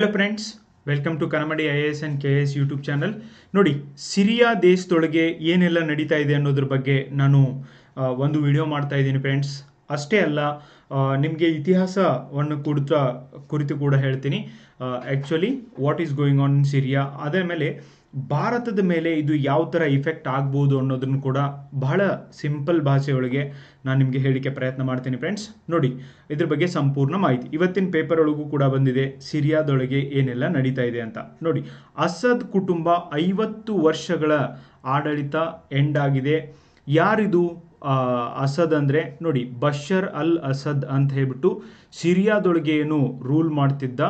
Hello friends welcome to Kannamadi I S and K S YouTube channel ನೋಡಿ, Syria ದೇಶದೊಳಗೆ ಏನೆಲ್ಲ ನಡೀತಾ ಇದೆ ಅನ್ನೋದ್ರ ಬಗ್ಗೆ ನಾನು ಒಂದು ವಿಡಿಯೋ ಮಾಡ್ತಾ ಇದ್ದೀನಿ ಫ್ರೆಂಡ್ಸ್ ಅಷ್ಟೇ ಅಲ್ಲ ನಿಮಗೆ ಇತಿಹಾಸವನ್ನು ಕುರಿತ ಕುರಿತು ಕೂಡ ಹೇಳ್ತೀನಿ. Actually what is going on in Syria ಅದರ ಮೇಲೆ ಭಾರತದ ಮೇಲೆ ಇದು ಯಾವ ಥರ ಇಫೆಕ್ಟ್ ಆಗ್ಬೋದು ಅನ್ನೋದನ್ನು ಕೂಡ ಬಹಳ ಸಿಂಪಲ್ ಭಾಷೆಯೊಳಗೆ ನಾನು ನಿಮಗೆ ಹೇಳಿಕೆ ಪ್ರಯತ್ನ ಮಾಡ್ತೀನಿ ಫ್ರೆಂಡ್ಸ್ ನೋಡಿ, ಇದ್ರ ಬಗ್ಗೆ ಸಂಪೂರ್ಣ ಮಾಹಿತಿ. ಇವತ್ತಿನ ಪೇಪರ್ ಒಳಗೂ ಕೂಡ ಬಂದಿದೆ, ಸಿರಿಯಾದೊಳಗೆ ಏನೆಲ್ಲ ನಡೀತಾ ಇದೆ ಅಂತ. ನೋಡಿ, ಅಸದ್ ಕುಟುಂಬ ಐವತ್ತು ವರ್ಷಗಳ ಆಡಳಿತ ಎಂಡ್ ಆಗಿದೆ. ಯಾರಿದು? ಅಸದ್ ಅಂದರೆ ನೋಡಿ, ಬಷರ್ ಅಲ್ ಅಸದ್ ಅಂತ ಹೇಳ್ಬಿಟ್ಟು ಸಿರಿಯಾದೊಳಗೆ ಏನು ರೂಲ್ ಮಾಡ್ತಿದ್ದ.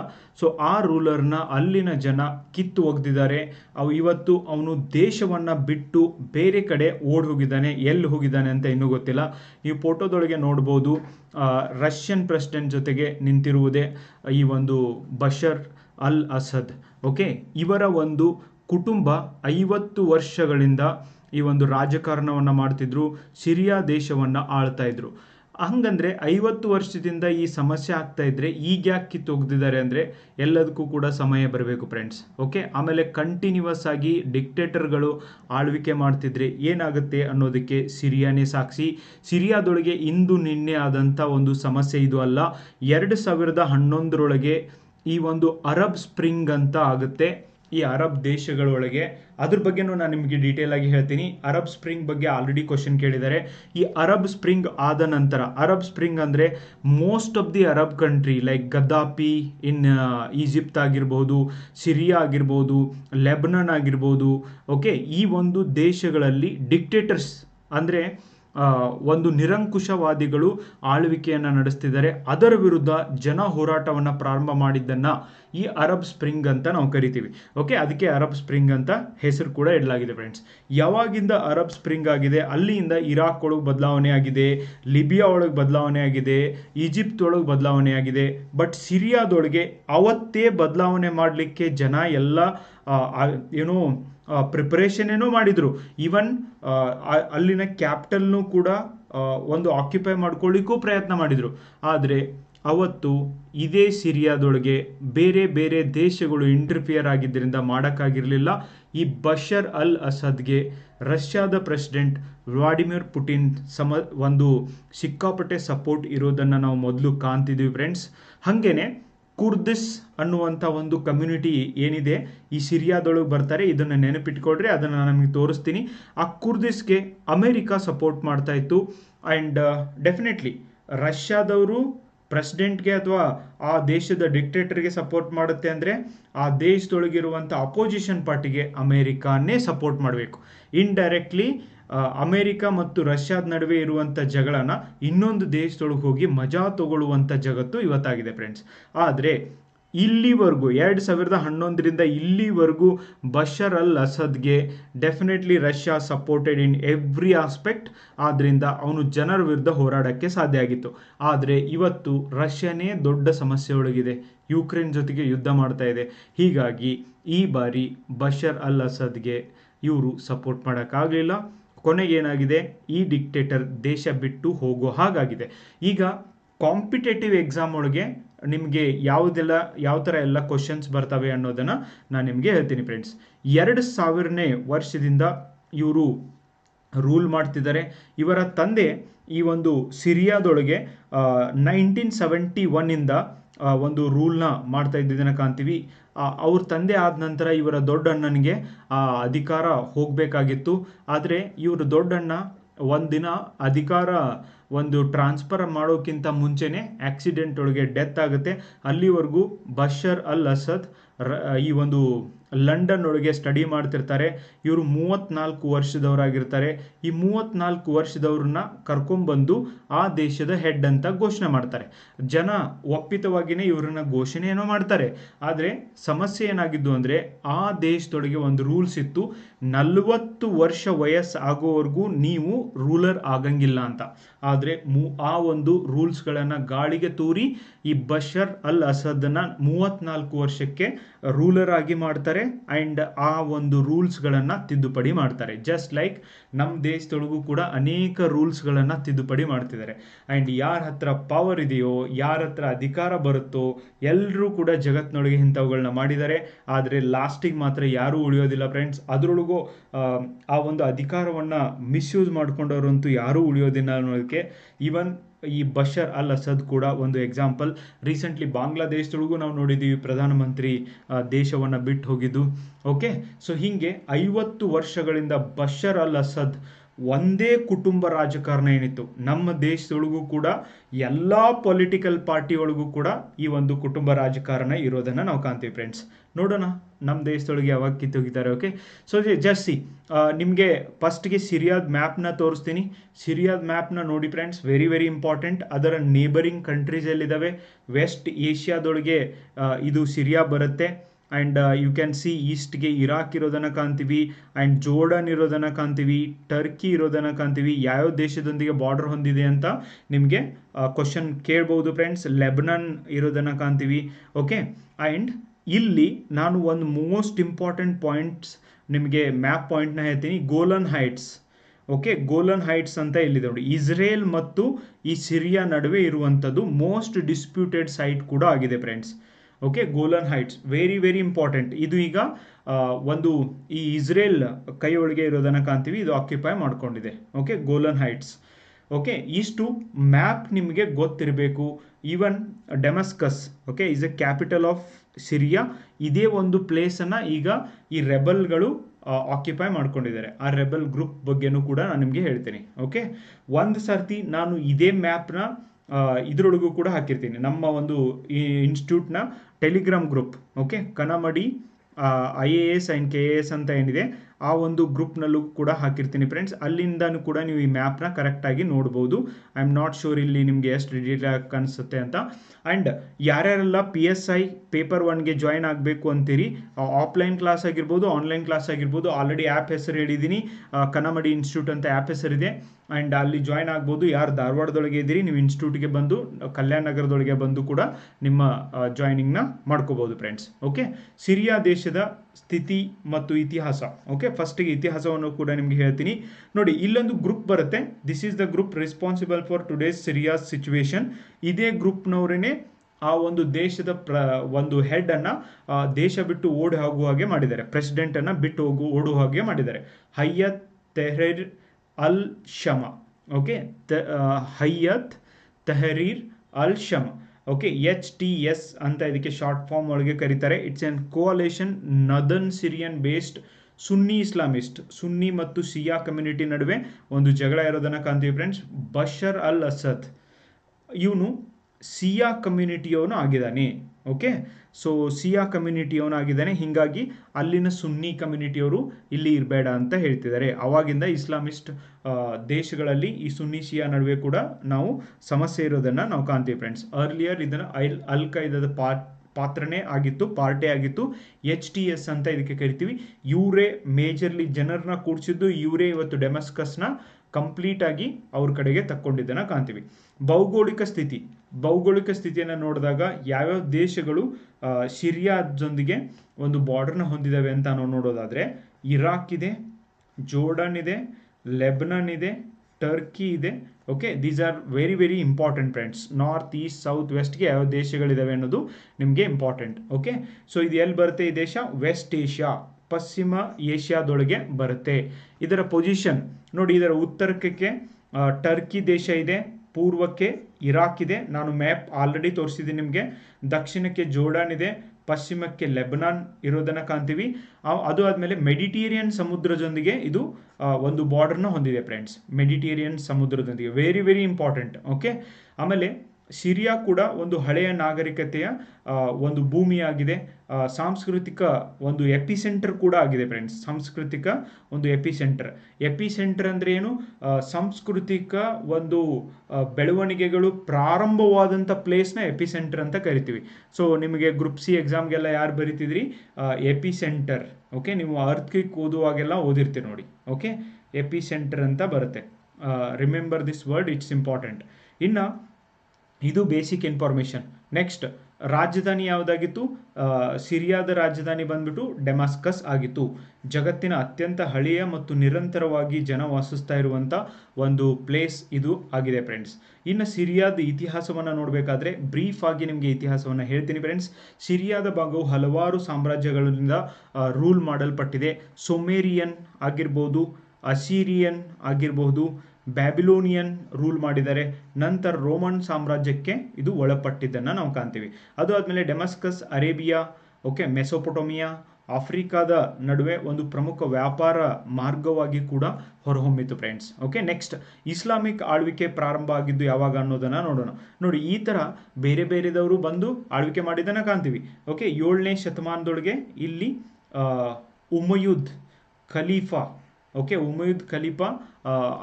ಸೊ ಆ ರೂಲರ್ನ ಅಲ್ಲಿನ ಜನ ಕಿತ್ತು ಒಗೆದಿದ್ದಾರೆ. ಅವು ಇವತ್ತು ಅವನು ದೇಶವನ್ನು ಬಿಟ್ಟು ಬೇರೆ ಕಡೆ ಓಡ್ ಹೋಗಿದ್ದಾನೆ ಎಲ್ಲಿ ಹೋಗಿದ್ದಾನೆ ಅಂತ ಇನ್ನೂ ಗೊತ್ತಿಲ್ಲ. ನೀವು ಫೋಟೋದೊಳಗೆ ನೋಡ್ಬೋದು ರಷ್ಯನ್ ಪ್ರೆಸಿಡೆಂಟ್ ಜೊತೆಗೆ ನಿಂತಿರುವುದೇ ಈ ಒಂದು ಬಷರ್ ಅಲ್ ಅಸದ್. ಓಕೆ ಇವರ ಒಂದು ಕುಟುಂಬ ಐವತ್ತು ವರ್ಷಗಳಿಂದ ಈ ಒಂದು ರಾಜಕಾರಣವನ್ನು ಮಾಡ್ತಿದ್ರು, ಸಿರಿಯಾ ದೇಶವನ್ನು ಆಳ್ತಾ ಇದ್ರು. ಹಂಗಂದ್ರೆ ಐವತ್ತು ವರ್ಷದಿಂದ ಈ ಸಮಸ್ಯೆ ಆಗ್ತಾ ಇದ್ರೆ ಈಗ ಯಾಕೆ ಕಿತ್ತೊಗ್ದಿದ್ದಾರೆ ಅಂದರೆ ಎಲ್ಲದಕ್ಕೂ ಕೂಡ ಸಮಯ ಬರಬೇಕು ಫ್ರೆಂಡ್ಸ್ ಓಕೆ ಆಮೇಲೆ ಕಂಟಿನ್ಯೂಸ್ ಆಗಿ ಡಿಕ್ಟೇಟರ್ಗಳು ಆಳ್ವಿಕೆ ಮಾಡ್ತಿದ್ರೆ ಏನಾಗುತ್ತೆ ಅನ್ನೋದಕ್ಕೆ ಸಿರಿಯಾನೇ ಸಾಕ್ಷಿ. ಸಿರಿಯಾದೊಳಗೆ ಇಂದು ನಿನ್ನೆ ಆದಂಥ ಒಂದು ಸಮಸ್ಯೆ ಇದು ಅಲ್ಲ. ಎರಡು ಸಾವಿರದ ಹನ್ನೊಂದರೊಳಗೆ ಈ ಒಂದು ಅರಬ್ ಸ್ಪ್ರಿಂಗ್ ಅಂತ ಆಗುತ್ತೆ. ಈ ಅರಬ್ ದೇಶಗಳೊಳಗೆ. ಅದ್ರ ಬಗ್ಗೆನೂ ನಾನು ನಿಮಗೆ ಡೀಟೇಲ್ ಆಗಿ ಹೇಳ್ತೀನಿ. ಅರಬ್ ಸ್ಪ್ರಿಂಗ್ ಬಗ್ಗೆ ಆಲ್ರೆಡಿ ಕ್ವಶನ್ ಕೇಳಿದ್ದಾರೆ ಈ ಅರಬ್ ಸ್ಪ್ರಿಂಗ್ ಆದ ನಂತರ, ಅರಬ್ ಸ್ಪ್ರಿಂಗ್ ಅಂದರೆ most of the Arab country like Gaddafi in Egypt ಆಗಿರ್ಬೋದು ಸಿರಿಯಾ ಆಗಿರ್ಬೋದು ಲೆಬನನ್ ಆಗಿರ್ಬೋದು ಓಕೆ ಈ ಒಂದು ದೇಶಗಳಲ್ಲಿ ಡಿಕ್ಟೇಟರ್ಸ್ ಅಂದರೆ ಒಂದು ನಿರಂಕುಶವಾದಿಗಳು ಆಳ್ವಿಕೆಯನ್ನು ನಡೆಸ್ತಿದ್ದಾರೆ. ಅದರ ವಿರುದ್ಧ ಜನ ಹೋರಾಟವನ್ನು ಪ್ರಾರಂಭ ಮಾಡಿದ್ದನ್ನು ಈ ಅರಬ್ ಸ್ಪ್ರಿಂಗ್ ಅಂತ ನಾವು ಕರಿತೀವಿ. ಓಕೆ, ಅದಕ್ಕೆ ಅರಬ್ ಸ್ಪ್ರಿಂಗ್ ಅಂತ ಹೆಸರು ಕೂಡ ಇಡಲಾಗಿದೆ ಫ್ರೆಂಡ್ಸ್ ಯಾವಾಗಿಂದ ಅರಬ್ ಸ್ಪ್ರಿಂಗ್ ಆಗಿದೆ ಅಲ್ಲಿಯಿಂದ ಇರಾಕ್ ಒಳಗೆ ಬದಲಾವಣೆ ಆಗಿದೆ, ಲಿಬಿಯಾ ಒಳಗೆ ಬದಲಾವಣೆ ಆಗಿದೆ, ಈಜಿಪ್ಟ್ ಒಳಗೆ ಬದಲಾವಣೆ ಆಗಿದೆ. ಬಟ್ ಸಿರಿಯಾದೊಳಗೆ ಅವತ್ತೇ ಬದಲಾವಣೆ ಮಾಡಲಿಕ್ಕೆ ಜನ ಎಲ್ಲ ಏನೋ ಪ್ರಿಪರೇಷನ್ ಏನೋ ಮಾಡಿದ್ರು. ಈವನ್ ಅಲ್ಲಿನ ಕ್ಯಾಪಿಟಲ್ನು ಕೂಡ ಒಂದು ಆಕ್ಯುಪೈ ಮಾಡ್ಕೊಳ್ಳಿಕ್ಕೂ ಪ್ರಯತ್ನ ಮಾಡಿದ್ರು. ಆದರೆ, ಅವತ್ತು ಇದೇ ಸಿರಿಯಾದೊಳಗೆ ಬೇರೆ ಬೇರೆ ದೇಶಗಳು ಇಂಟರ್ಫಿಯರ್ ಆಗಿದ್ದರಿಂದ ಮಾಡೋಕ್ಕಾಗಿರಲಿಲ್ಲ. ಈ ಬಷರ್ ಅಲ್ ಅಸದ್ಗೆ ರಷ್ಯಾದ ಪ್ರೆಸಿಡೆಂಟ್ ವ್ಲಾಡಿಮಿರ್ ಪುಟಿನ್ ಸಮ, ಒಂದು ಸಿಕ್ಕಾಪಟ್ಟೆ ಸಪೋರ್ಟ್ ಇರೋದನ್ನು ನಾವು ಮೊದಲು ಕಾಣ್ತಿದ್ವಿ ಫ್ರೆಂಡ್ಸ್ ಹಾಗೇನೆ ಕುರ್ದಿಸ್ ಅನ್ನುವಂಥ ಒಂದು ಕಮ್ಯುನಿಟಿ ಏನಿದೆ, ಈ ಸಿರಿಯಾದೊಳಗೆ ಬರ್ತಾರೆ. ಇದನ್ನು ನೆನಪಿಟ್ಕೊಳ್ರಿ, ಅದನ್ನು ನಾನು ನಿಮಗೆ ತೋರಿಸ್ತೀನಿ. ಆ ಕುರ್ದಿಸ್ಗೆ ಅಮೇರಿಕಾ ಸಪೋರ್ಟ್ ಮಾಡ್ತಾ ಇತ್ತು. ಆ್ಯಂಡ್ ಡೆಫಿನೆಟ್ಲಿ ರಷ್ಯಾದವರು ಪ್ರೆಸಿಡೆಂಟ್ಗೆ ಅಥವಾ ಆ ದೇಶದ ಡಿಕ್ಟೇಟರ್ಗೆ ಸಪೋರ್ಟ್ ಮಾಡುತ್ತೆ ಅಂದರೆ, ಆ ದೇಶದೊಳಗಿರುವಂಥ ಅಪೋಸಿಷನ್ ಪಾರ್ಟಿಗೆ ಅಮೇರಿಕಾನೇ ಸಪೋರ್ಟ್ ಮಾಡಬೇಕು. ಇಂಡೈರೆಕ್ಟ್ಲಿ ಅಮೇರಿಕ ಮತ್ತು ರಷ್ಯಾದ ನಡುವೆ ಇರುವಂಥ ಜಗಳನ ಇನ್ನೊಂದು ದೇಶದೊಳಗೆ ಹೋಗಿ ಮಜಾ ತಗೊಳ್ಳುವಂಥ ಜಗತ್ತು ಇವತ್ತಾಗಿದೆ ಫ್ರೆಂಡ್ಸ್ ಆದರೆ ಇಲ್ಲಿವರೆಗೂ ಎರಡು ಸಾವಿರದ ಹನ್ನೊಂದರಿಂದ ಇಲ್ಲಿವರೆಗೂ Bashar al ಅಸದ್ಗೆ definitely Russia supported in every aspect ಆದ್ದರಿಂದ ಅವನು ಜನರ ವಿರುದ್ಧ ಹೋರಾಡೋಕ್ಕೆ ಸಾಧ್ಯ ಆಗಿತ್ತು. ಆದರೆ ಇವತ್ತು ರಷ್ಯಾನೇ ದೊಡ್ಡ ಸಮಸ್ಯೆ ಒಳಗಿದೆ ಯುಕ್ರೇನ್ ಜೊತೆಗೆ ಯುದ್ಧ ಮಾಡ್ತಾ ಇದೆ. ಹೀಗಾಗಿ ಈ ಬಾರಿ ಬಷರ್ ಅಲ್ ಅಸದ್ಗೆ ಇವರು ಸಪೋರ್ಟ್ ಮಾಡೋಕ್ಕಾಗಲಿಲ್ಲ. ಕೊನೆಗೇನಾಗಿದೆ ಈ ಡಿಕ್ಟೇಟರ್ ದೇಶ ಬಿಟ್ಟು ಹೋಗೋ ಹಾಗಾಗಿದೆ. ಈಗ ಕಾಂಪಿಟೇಟಿವ್ ಎಕ್ಸಾಮ್ ಒಳಗೆ ನಿಮಗೆ ಯಾವುದೆಲ್ಲ, ಯಾವ ಥರ ಎಲ್ಲ ಕ್ವಶನ್ಸ್ ಬರ್ತವೆ ಅನ್ನೋದನ್ನು ನಾನು ನಿಮಗೆ ಹೇಳ್ತೀನಿ ಫ್ರೆಂಡ್ಸ್ ಎರಡು ಸಾವಿರನೇ ವರ್ಷದಿಂದ ಇವರು ರೂಲ್ ಮಾಡ್ತಿದ್ದಾರೆ. ಇವರ ತಂದೆ ಈ ಒಂದು ಸಿರಿಯಾದೊಳಗೆ ನೈನ್ಟೀನ್ ಸೆವೆಂಟಿ ಒನ್ನಿಂದ ಒಂದು ರೂಲ್ನ ಮಾಡ್ತಾ ಇದ್ದಿದ್ದನ್ನು ಕಾಣ್ತೀವಿ. ಅವ್ರ ತಂದೆ ಆದ ನಂತರ ಇವರ ದೊಡ್ಡ ಅಣ್ಣನಿಗೆ ಆ, ಅಧಿಕಾರ ಹೋಗಬೇಕಾಗಿತ್ತು. ಆದರೆ ಇವರ ದೊಡ್ಡಣ್ಣ ಒಂದಿನ ಅಧಿಕಾರ, ಒಂದು ಟ್ರಾನ್ಸ್ಫರ್ ಮಾಡೋಕ್ಕಿಂತ ಮುಂಚೆನೆ ಆಕ್ಸಿಡೆಂಟ್ ಒಳಗೆ ಡೆತ್ ಆಗುತ್ತೆ. ಅಲ್ಲಿವರೆಗೂ ಬಶರ್ ಅಲ್ ಅಸದ್ ರ- ಈ ಒಂದು ಲಂಡನ್ ಒಳಗೆ ಸ್ಟಡಿ ಮಾಡ್ತಿರ್ತಾರೆ. ಇವರು ಮೂವತ್ನಾಲ್ಕು ವರ್ಷದವರಾಗಿರ್ತಾರೆ. ಈ ಮೂವತ್ನಾಲ್ಕು ವರ್ಷದವ್ರನ್ನ ಕರ್ಕೊಂಬಂದು ಆ ದೇಶದ ಹೆಡ್ ಅಂತ ಘೋಷಣೆ ಮಾಡ್ತಾರೆ. ಜನ ಒಪ್ಪಿತವಾಗಿಯೇ ಇವರನ್ನ ಘೋಷಣೆಯನ್ನು ಮಾಡ್ತಾರೆ. ಆದರೆ ಸಮಸ್ಯೆ ಏನಾಗಿದ್ದು ಅಂದರೆ ಆ ದೇಶದೊಳಗೆ ಒಂದು ರೂಲ್ಸ್ ಇತ್ತು. ನಲವತ್ತು ವರ್ಷ ವಯಸ್ಸು ಆಗೋವರೆಗೂ ನೀವು ರೂಲರ್ ಆಗಂಗಿಲ್ಲ ಅಂತ. ಆದರೆ ಮೂ, ಆ ಒಂದು ರೂಲ್ಸ್ಗಳನ್ನು ಗಾಳಿಗೆ ತೂರಿ ಈ ಬಶರ್ ಅಲ್ ಅಸದನ್ನ ಮೂವತ್ನಾಲ್ಕು ವರ್ಷಕ್ಕೆ ರೂಲರ್ ಆಗಿ ಮಾಡ್ತಾರೆ. ಆ್ಯಂಡ್ ಆ ಒಂದು ರೂಲ್ಸ್ಗಳನ್ನು ತಿದ್ದುಪಡಿ ಮಾಡ್ತಾರೆ. ಜಸ್ಟ್ ಲೈಕ್ ನಮ್ಮ ದೇಶದೊಳಗೂ ಕೂಡ ಅನೇಕ ರೂಲ್ಸ್ಗಳನ್ನು ತಿದ್ದುಪಡಿ ಮಾಡ್ತಿದ್ದಾರೆ. ಆ್ಯಂಡ್ ಯಾರ ಹತ್ರ ಪವರ್ ಇದೆಯೋ, ಯಾರ ಹತ್ರ ಅಧಿಕಾರ ಬರುತ್ತೋ ಎಲ್ಲರೂ ಕೂಡ ಜಗತ್ತಿನೊಳಗೆ ಇಂಥವುಗಳನ್ನ ಮಾಡಿದ್ದಾರೆ. ಆದರೆ ಲಾಸ್ಟಿಗೆ ಮಾತ್ರ ಯಾರೂ ಉಳಿಯೋದಿಲ್ಲ ಫ್ರೆಂಡ್ಸ್ ಅದರೊಳಗೂ ಆ, ಒಂದು ಅಧಿಕಾರವನ್ನು ಮಿಸ್ಯೂಸ್ ಮಾಡ್ಕೊಂಡವ್ರಂತೂ ಯಾರೂ ಉಳಿಯೋದಿಲ್ಲ ಅನ್ನೋದಕ್ಕೆ ಈವನ್ ಈ ಬಷರ್ ಅಲ್ ಅಸದ್ ಕೂಡ ಒಂದು ಎಕ್ಸಾಂಪಲ್ ರೀಸೆಂಟ್ಲಿ ಬಾಂಗ್ಲಾದೇಶದೊಳಗೂ ನಾವು ನೋಡಿದ್ದೀವಿ ಪ್ರಧಾನಮಂತ್ರಿ ದೇಶವನ್ನು ಬಿಟ್ಟು ಹೋಗಿದ್ದು. ಓಕೆ ಸೊ ಹೀಗೆ ಐವತ್ತು ವರ್ಷಗಳಿಂದ ಬಷರ್ ಅಲ್ ಅಸದ್ ಒಂದೇ ಕುಟುಂಬ ರಾಜಕಾರಣ ಏನಿತ್ತು? ನಮ್ಮ ದೇಶದೊಳಗೂ ಕೂಡ, ಎಲ್ಲ ಪೊಲಿಟಿಕಲ್ ಪಾರ್ಟಿ ಒಳಗೂ ಕೂಡ ಈ ಒಂದು ಕುಟುಂಬ ರಾಜಕಾರಣ ಇರೋದನ್ನು ನಾವು ಕಾಣ್ತೀವಿ ಫ್ರೆಂಡ್ಸ್ ನೋಡೋಣ, ನಮ್ಮ ದೇಶದೊಳಗೆ ಯಾವಾಗ ಕಿತ್ತೋಗಿದ್ದಾರೆ ಓಕೆ ಸೊ ಜಸ್ಸಿ ನಿಮಗೆ ಫಸ್ಟ್ಗೆ ಸಿರಿಯಾದ ಮ್ಯಾಪ್ನ ತೋರಿಸ್ತೀನಿ. ಸಿರಿಯಾದ ಮ್ಯಾಪ್ನ ನೋಡಿ ಫ್ರೆಂಡ್ಸ್ ವೆರಿ ವೆರಿ ಇಂಪಾರ್ಟೆಂಟ್ ಅದರ ನೇಬರಿಂಗ್ ಕಂಟ್ರೀಸಲ್ಲಿದ್ದಾವೆ ವೆಸ್ಟ್ ಏಷ್ಯಾದೊಳಗೆ ಇದು ಸಿರಿಯಾ ಬರುತ್ತೆ. ಆ್ಯಂಡ್ ಯು ಕ್ಯಾನ್ ಸಿ ಈಸ್ಟ್ಗೆ ಇರಾಕ್ ಇರೋದನ್ನು ಕಾಣ್ತೀವಿ. ಆ್ಯಂಡ್ ಜೋರ್ಡನ್ ಇರೋದನ್ನು ಕಾಣ್ತೀವಿ. ಟರ್ಕಿ ಇರೋದನ್ನು ಕಾಣ್ತೀವಿ. ಯಾವ್ಯಾವ ದೇಶದೊಂದಿಗೆ ಬಾರ್ಡರ್ ಹೊಂದಿದೆ ಅಂತ ನಿಮಗೆ ಕ್ವಶನ್ ಕೇಳ್ಬೋದು ಫ್ರೆಂಡ್ಸ್ ಲೆಬನನ್ ಇರೋದನ್ನು ಕಾಣ್ತೀವಿ. ಓಕೆ ಆ್ಯಂಡ್ ಇಲ್ಲಿ ನಾನು ಒಂದು ಮೋಸ್ಟ್ ಇಂಪಾರ್ಟೆಂಟ್ ಪಾಯಿಂಟ್ಸ್ ನಿಮಗೆ ಮ್ಯಾಪ್ ಪಾಯಿಂಟ್ನ ಹೇಳ್ತೀನಿ. Golan Heights okay Golan Heights ಅಂತ ಇಲ್ಲಿದೆ ನೋಡಿ. ಇಸ್ರೇಲ್ ಮತ್ತು ಈ ಸಿರಿಯಾ ನಡುವೆ ಇರುವಂಥದ್ದು ಮೋಸ್ಟ್ ಡಿಸ್ಪ್ಯೂಟೆಡ್ ಸೈಟ್ ಕೂಡ ಆಗಿದೆ friends okay Golan Heights very very important ಇದು ಈಗ ಒಂದು ಈ ಇಸ್ರೇಲ್ ಕೈ ಒಳಗೆ ಇರೋದನ್ನು ಕಾಣ್ತೀವಿ, ಇದು ಆಕ್ಯುಪೈ ಮಾಡ್ಕೊಂಡಿದೆ. ಓಕೆ ಗೋಲನ್ ಹೈಟ್ಸ್ ಓಕೆ ಇಷ್ಟು ಮ್ಯಾಪ್ ನಿಮಗೆ ಗೊತ್ತಿರಬೇಕು. Even Damascus okay is a capital of Syria ಇದೇ ಒಂದು ಪ್ಲೇಸನ್ನು ಈಗ ಈ ರೆಬಲ್ಗಳು ಆಕ್ಯುಪೈ ಮಾಡ್ಕೊಂಡಿದ್ದಾರೆ. ಆ ರೆಬಲ್ ಗ್ರೂಪ್ ಬಗ್ಗೆನೂ ಕೂಡ ನಾನು ನಿಮಗೆ ಹೇಳ್ತೀನಿ. ಓಕೆ ಒಂದು ಸರ್ತಿ ನಾನು ಇದೇ ಮ್ಯಾಪ್ನ ಇದರೊಳಗೂ ಕೂಡ ಹಾಕಿರ್ತೀನಿ. ನಮ್ಮ ಒಂದು ಈ ಇನ್ಸ್ಟಿಟ್ಯೂಟ್ನ Telegram group, okay? Kanamadi I A S and K A S ಅಂತ ಏನಿದೆ ಆ ಒಂದು ಗ್ರೂಪ್ನಲ್ಲೂ ಕೂಡ ಹಾಕಿರ್ತೀನಿ ಫ್ರೆಂಡ್ಸ್ ಅಲ್ಲಿಂದನೂ ಕೂಡ ನೀವು ಈ ಮ್ಯಾಪ್ನ ಕರೆಕ್ಟಾಗಿ ನೋಡ್ಬೋದು. ಐ ಆಮ್ ನಾಟ್ ಶೂರ್ ಇಲ್ಲಿ ನಿಮಗೆ ಎಷ್ಟು ಡೀಟೇಲ್ ಕಾಣಿಸುತ್ತೆ ಅಂತ. ಆ್ಯಂಡ್ ಯಾರ್ಯಾರೆಲ್ಲ ಪಿ ಎಸ್ ಐ ಪೇಪರ್ ಒನ್ಗೆ ಜಾಯ್ನ್ ಆಗಬೇಕು ಅಂತೀರಿ ಆಫ್ಲೈನ್ ಕ್ಲಾಸ್ ಆಗಿರ್ಬೋದು ಆನ್ಲೈನ್ ಕ್ಲಾಸ್ ಆಗಿರ್ಬೋದು ಆಲ್ರೆಡಿ ಆ್ಯಪ್ ಹೆಸರು ಹೇಳಿದ್ದೀನಿ ಕನ್ನಮಡಿ ಇನ್ಸ್ಟಿಟ್ಯೂಟ್ ಅಂತ ಆ್ಯಪ್ ಹೆಸರಿದೆ. ಆ್ಯಂಡ್ ಅಲ್ಲಿ ಜಾಯ್ನ್ ಆಗ್ಬೋದು. ಯಾರು ಧಾರವಾಡದೊಳಗೆ ಇದ್ದೀರಿ, ನೀವು ಇನ್ಸ್ಟಿಟ್ಯೂಟ್ಗೆ ಬಂದು, ಕಲ್ಯಾಣ ನಗರದೊಳಗೆ ಬಂದು ಕೂಡ ನಿಮ್ಮ ಜಾಯ್ನಿಂಗ್ನ ಮಾಡ್ಕೋಬೋದು ಫ್ರೆಂಡ್ಸ್ ಓಕೆ ಸಿರಿಯಾ ದೇಶದ ಸ್ಥಿತಿ ಮತ್ತು ಇತಿಹಾಸ. ಓಕೆ ಫಸ್ಟಿಗೆ ಇತಿಹಾಸವನ್ನು ಕೂಡ ನಿಮಗೆ ಹೇಳ್ತೀನಿ. ನೋಡಿ, ಇಲ್ಲೊಂದು ಗ್ರೂಪ್ ಬರುತ್ತೆ. This is the group responsible for today's Syria's situation ಇದೇ ಗ್ರೂಪ್ನವರೇ ಆ ಒಂದು ದೇಶದ ಪ್ರ, ಒಂದು ಹೆಡ್ ಅನ್ನ ದೇಶ ಬಿಟ್ಟು ಓಡಿ ಹೋಗುವ ಹಾಗೆ ಮಾಡಿದ್ದಾರೆ. ಪ್ರೆಸಿಡೆಂಟ್ ಅನ್ನ ಬಿಟ್ಟು ಹೋಗು ಓಡುವ ಹಾಗೆ ಮಾಡಿದ್ದಾರೆ. ಹಯ್ಯತ್ ತೆಹರೀರ್ ಅಲ್ ಶಮ ಓಕೆ ಹಯ್ಯತ್ ತೆಹರೀರ್ ಅಲ್ ಶಮ ಓಕೆ ಎಚ್ ಟಿ ಎಸ್ ಅಂತ ಇದಕ್ಕೆ ಶಾರ್ಟ್ ಫಾರ್ಮ್ ಒಳಗೆ ಕರೀತಾರೆ. It's an coalition northern Syrian based Sunni Islamist Sunni ಮತ್ತು ಸಿಯಾ ಕಮ್ಯುನಿಟಿ ನಡುವೆ ಒಂದು ಜಗಳ ಇರೋದನ್ನ ಕಾಣ್ತೀವಿ ಫ್ರೆಂಡ್ಸ್ ಬಷರ್ ಅಲ್ ಅಸದ್ ಇವನು ಸಿಯಾ ಕಮ್ಯುನಿಟಿಯವನು ಆಗಿದ್ದಾನೆ. ಓಕೆ ಸೊ ಸಿಯಾ ಕಮ್ಯುನಿಟಿ ಅವನಾಗಿದ್ದಾನೆ. ಹೀಗಾಗಿ ಅಲ್ಲಿನ ಸುನ್ನಿ ಕಮ್ಯುನಿಟಿಯವರು ಇಲ್ಲಿ ಇರಬೇಡ ಅಂತ ಹೇಳ್ತಿದ್ದಾರೆ. ಅವಾಗಿಂದ ಇಸ್ಲಾಮಿಸ್ಟ್ ದೇಶಗಳಲ್ಲಿ ಈ ಸುನ್ನಿ ಶಿಯಾ ನಡುವೆ ಕೂಡ ನಾವು ಸಮಸ್ಯೆ ಇರೋದನ್ನು ನಾವು ಕಾಣ್ತೀವಿ ಫ್ರೆಂಡ್ಸ್ ಅರ್ಲಿಯರ್ ಇದನ್ನು ಐ ಅಲ್ ಕೈದಾದ ಪಾತ್ರನೇ ಆಗಿತ್ತು, ಪಾರ್ಟೇ ಆಗಿತ್ತು. ಎಚ್ ಟಿ ಎಸ್ ಅಂತ ಇದಕ್ಕೆ ಕರಿತೀವಿ. ಇವರೇ ಮೇಜರ್ಲಿ ಜನರನ್ನ ಕೂಡಿಸಿದ್ದು, ಇವರೇ ಇವತ್ತು ಡೆಮಸ್ಕಸ್ನ ಕಂಪ್ಲೀಟ್ ಆಗಿ ಅವ್ರ ಕಡೆಗೆ ತಕ್ಕೊಂಡಿದ್ದನ್ನ ಕಾಣ್ತೀವಿ. ಭೌಗೋಳಿಕ ಸ್ಥಿತಿ. ಭೌಗೋಳಿಕ ಸ್ಥಿತಿಯನ್ನು ನೋಡಿದಾಗ ಯಾವ್ಯಾವ ದೇಶಗಳು ಸಿರಿಯಾದೊಂದಿಗೆ ಒಂದು ಬಾರ್ಡರ್ನ ಹೊಂದಿದ್ದಾವೆ ಅಂತ ನಾವು ನೋಡೋದಾದ್ರೆ ಇರಾಕ್ ಇದೆ, ಜೋರ್ಡನ್ ಇದೆ, ಲೆಬನನ್ ಇದೆ, ಟರ್ಕಿ ಇದೆ. Okay these are very very important friends north east south ವೆಸ್ಟ್ಗೆ ಯಾವ ದೇಶಗಳಿದ್ದಾವೆ ಅನ್ನೋದು ನಿಮಗೆ ಇಂಪಾರ್ಟೆಂಟ್ ಓಕೆ ಸೊ ಇದು ಎಲ್ಲಿ ಬರುತ್ತೆ ಈ ದೇಶ? ವೆಸ್ಟ್ ಏಷ್ಯಾ ಪಶ್ಚಿಮ ಏಷ್ಯಾದೊಳಗೆ ಬರುತ್ತೆ. ಇದರ ಪೊಸಿಷನ್ ನೋಡಿ ಇದರ ಉತ್ತರಕ್ಕೆ ಟರ್ಕಿ ದೇಶ ಇದೆ, ಪೂರ್ವಕ್ಕೆ ಇರಾಕ್ ಇದೆ. ನಾನು ಮ್ಯಾಪ್ ಆಲ್ರೆಡಿ ತೋರಿಸಿದ್ದೀನಿ ನಿಮಗೆ. ದಕ್ಷಿಣಕ್ಕೆ ಜೋರ್ಡಾನ್ ಇದೆ, ಪಶ್ಚಿಮಕ್ಕೆ ಲೆಬನಾನ್ ಇರೋದನ್ನು ಕಾಣ್ತೀವಿ. ಅದು ಆದಮೇಲೆ ಮೆಡಿಟೇರಿಯನ್ ಸಮುದ್ರದೊಂದಿಗೆ ಇದು ಒಂದು ಬಾರ್ಡರ್ನ ಹೊಂದಿದೆ ಫ್ರೆಂಡ್ಸ್ ಮೆಡಿಟೇರಿಯನ್ ಸಮುದ್ರದೊಂದಿಗೆ. ವೆರಿ ವೆರಿ ಇಂಪಾರ್ಟೆಂಟ್ ಓಕೆ ಆಮೇಲೆ ಸಿರಿಯಾ ಕೂಡ ಒಂದು ಹಳೆಯ ನಾಗರಿಕತೆಯ ಒಂದು ಭೂಮಿಯಾಗಿದೆ. ಸಾಂಸ್ಕೃತಿಕ ಒಂದು ಎಪಿಸೆಂಟರ್ ಕೂಡ ಆಗಿದೆ ಫ್ರೆಂಡ್ಸ್ ಸಾಂಸ್ಕೃತಿಕ ಒಂದು ಎಪಿಸೆಂಟರ್. ಎಪಿಸೆಂಟರ್ ಅಂದ್ರೆ ಏನು? ಸಾಂಸ್ಕೃತಿಕ ಒಂದು ಬೆಳವಣಿಗೆಗಳು ಪ್ರಾರಂಭವಾದಂಥ ಪ್ಲೇಸ್ನ ಎಪಿಸೆಂಟರ್ ಅಂತ ಕರಿತೀವಿ. ಸೊ ನಿಮಗೆ ಗ್ರೂಪ್ ಸಿ ಎಕ್ಸಾಮ್ಗೆಲ್ಲ ಯಾರು ಬರಿತಿದ್ರಿ? ಎಪಿಸೆಂಟರ್. ಓಕೆ ನೀವು ಅರ್ಥಕ್ವಿಕ್ ಓದುವಾಗೆಲ್ಲ ಓದಿರ್ತೀರಿ ನೋಡಿ. ಓಕೆ ಎಪಿಸೆಂಟರ್ ಅಂತ ಬರುತ್ತೆ. Remember this word it's important ಇನ್ನು ಇದು ಬೇಸಿಕ್ ಇನ್ಫಾರ್ಮೇಷನ್ ನೆಕ್ಸ್ಟ್ ರಾಜಧಾನಿ ಯಾವುದಾಗಿತ್ತು? ಸಿರಿಯಾದ ರಾಜಧಾನಿ ಬಂದ್ಬಿಟ್ಟು ಡೆಮಾಸ್ಕಸ್ ಆಗಿತ್ತು. ಜಗತ್ತಿನ ಅತ್ಯಂತ ಹಳೆಯ ಮತ್ತು ನಿರಂತರವಾಗಿ ಜನ ವಾಸಿಸ್ತಾ ಇರುವಂಥ ಒಂದು ಪ್ಲೇಸ್ ಇದು ಆಗಿದೆ ಫ್ರೆಂಡ್ಸ್ ಇನ್ನು ಸಿರಿಯಾದ ಇತಿಹಾಸವನ್ನು ನೋಡಬೇಕಾದ್ರೆ ಬ್ರೀಫ್ ಆಗಿ ನಿಮಗೆ ಇತಿಹಾಸವನ್ನು ಹೇಳ್ತೀನಿ ಫ್ರೆಂಡ್ಸ್ ಸಿರಿಯಾದ ಭಾಗವು ಹಲವಾರು ಸಾಮ್ರಾಜ್ಯಗಳಿಂದ ರೂಲ್ ಮಾಡಲ್ಪಟ್ಟಿದೆ. ಸೊಮೇರಿಯನ್ ಆಗಿರ್ಬೋದು, ಅಸೀರಿಯನ್ ಆಗಿರಬಹುದು ಬ್ಯಾಬಿಲೋನಿಯನ್ ರೂಲ್ ಮಾಡಿದ್ದಾರೆ ನಂತರ ರೋಮನ್ ಸಾಮ್ರಾಜ್ಯಕ್ಕೆ ಇದು ಒಳಪಟ್ಟಿದ್ದನ್ನು ನಾವು ಕಾಣ್ತೀವಿ. ಅದು ಆದಮೇಲೆ ಡೆಮಸ್ಕಸ್, ಅರೇಬಿಯಾ, ಓಕೆ, ಮೆಸೊಪೊಟೋಮಿಯಾ, ಆಫ್ರಿಕಾದ ನಡುವೆ ಒಂದು ಪ್ರಮುಖ ವ್ಯಾಪಾರ ಮಾರ್ಗವಾಗಿ ಕೂಡ ಹೊರಹೊಮ್ಮಿತು ಫ್ರೆಂಡ್ಸ್ ಓಕೆ ನೆಕ್ಸ್ಟ್ ಇಸ್ಲಾಮಿಕ್ ಆಳ್ವಿಕೆ ಪ್ರಾರಂಭ ಆಗಿದ್ದು ಯಾವಾಗ ಅನ್ನೋದನ್ನು ನೋಡೋಣ. ನೋಡಿ, ಈ ಥರ ಬೇರೆ ಬೇರೆದವರು ಬಂದು ಆಳ್ವಿಕೆ ಮಾಡಿದ್ದನ್ನು ಕಾಣ್ತೀವಿ. ಓಕೆ, ಏಳನೇ ಶತಮಾನದೊಳಗೆ ಇಲ್ಲಿ ಉಮಯುದ್ ಖಲೀಫಾ, ಓಕೆ, ಉಮಯುದ್ ಖಲೀಫಾ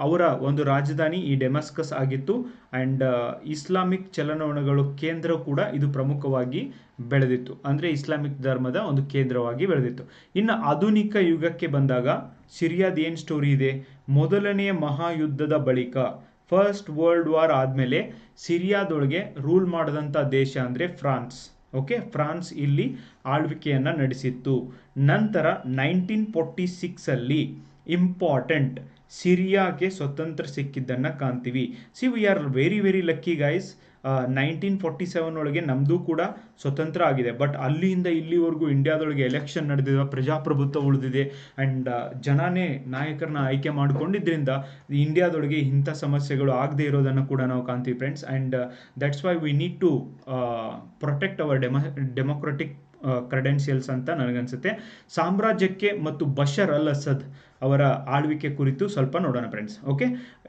ಅವರ ಒಂದು ರಾಜಧಾನಿ ಈ ಡೆಮಸ್ಕಸ್ ಆಗಿತ್ತು. ಆ್ಯಂಡ್ ಇಸ್ಲಾಮಿಕ್ ಚಲನವಲನಗಳು ಕೇಂದ್ರ ಕೂಡ ಇದು ಪ್ರಮುಖವಾಗಿ ಬೆಳೆದಿತ್ತು. ಅಂದರೆ ಇಸ್ಲಾಮಿಕ್ ಧರ್ಮದ ಒಂದು ಕೇಂದ್ರವಾಗಿ ಬೆಳೆದಿತ್ತು. ಇನ್ನು ಆಧುನಿಕ ಯುಗಕ್ಕೆ ಬಂದಾಗ ಸಿರಿಯಾದ ಏನು ಸ್ಟೋರಿ ಇದೆ? ಮೊದಲನೆಯ ಮಹಾಯುದ್ಧದ ಬಳಿಕ ಫಸ್ಟ್ ವರ್ಲ್ಡ್ ವಾರ್ ಆದಮೇಲೆ ಸಿರಿಯಾದೊಳಗೆ ರೂಲ್ ಮಾಡಿದಂಥ ದೇಶ ಅಂದರೆ ಫ್ರಾನ್ಸ್. ಓಕೆ ಫ್ರಾನ್ಸ್ ಇಲ್ಲಿ ಆಳ್ವಿಕೆಯನ್ನು ನಡೆಸಿತ್ತು. ನಂತರ ನೈನ್ಟೀನ್ ಫೋರ್ಟಿ ಸಿಕ್ಸಲ್ಲಿ ಇಂಪಾರ್ಟೆಂಟ್ ಸಿರಿಯಾಗೆ ಸ್ವತಂತ್ರ ಸಿಕ್ಕಿದ್ದನ್ನು ಕಾಣ್ತೀವಿ. See we are very very lucky guys nineteen forty seven ಒಳಗೆ ನಮ್ಮದು ಕೂಡ ಸ್ವತಂತ್ರ ಆಗಿದೆ. ಬಟ್ ಅಲ್ಲಿಂದ ಇಲ್ಲಿವರೆಗೂ ಇಂಡಿಯಾದೊಳಗೆ ಎಲೆಕ್ಷನ್ ನಡೆದಿದೆ, ಪ್ರಜಾಪ್ರಭುತ್ವ ಉಳಿದಿದೆ. ಆ್ಯಂಡ್ ಜನನೇ ನಾಯಕರನ್ನ ಆಯ್ಕೆ ಮಾಡಿಕೊಂಡಿದ್ದರಿಂದ ಇಂಡಿಯಾದೊಳಗೆ ಇಂಥ ಸಮಸ್ಯೆಗಳು ಆಗದೆ ಇರೋದನ್ನು ಕೂಡ ನಾವು ಕಾಣ್ತೀವಿ friends and that's why we need to protect our dem democratic credentials ಅಂತ ನನಗನ್ಸುತ್ತೆ. ಸಾಮ್ರಾಜ್ಯಕ್ಕೆ ಮತ್ತು ಬಷರ್ ಅಲ್ ಅಸದ್ ಅವರ ಆಳ್ವಿಕೆ ಕುರಿತು ಸ್ವಲ್ಪ ನೋಡೋಣ ಫ್ರೆಂಡ್ಸ್ ಓಕೆ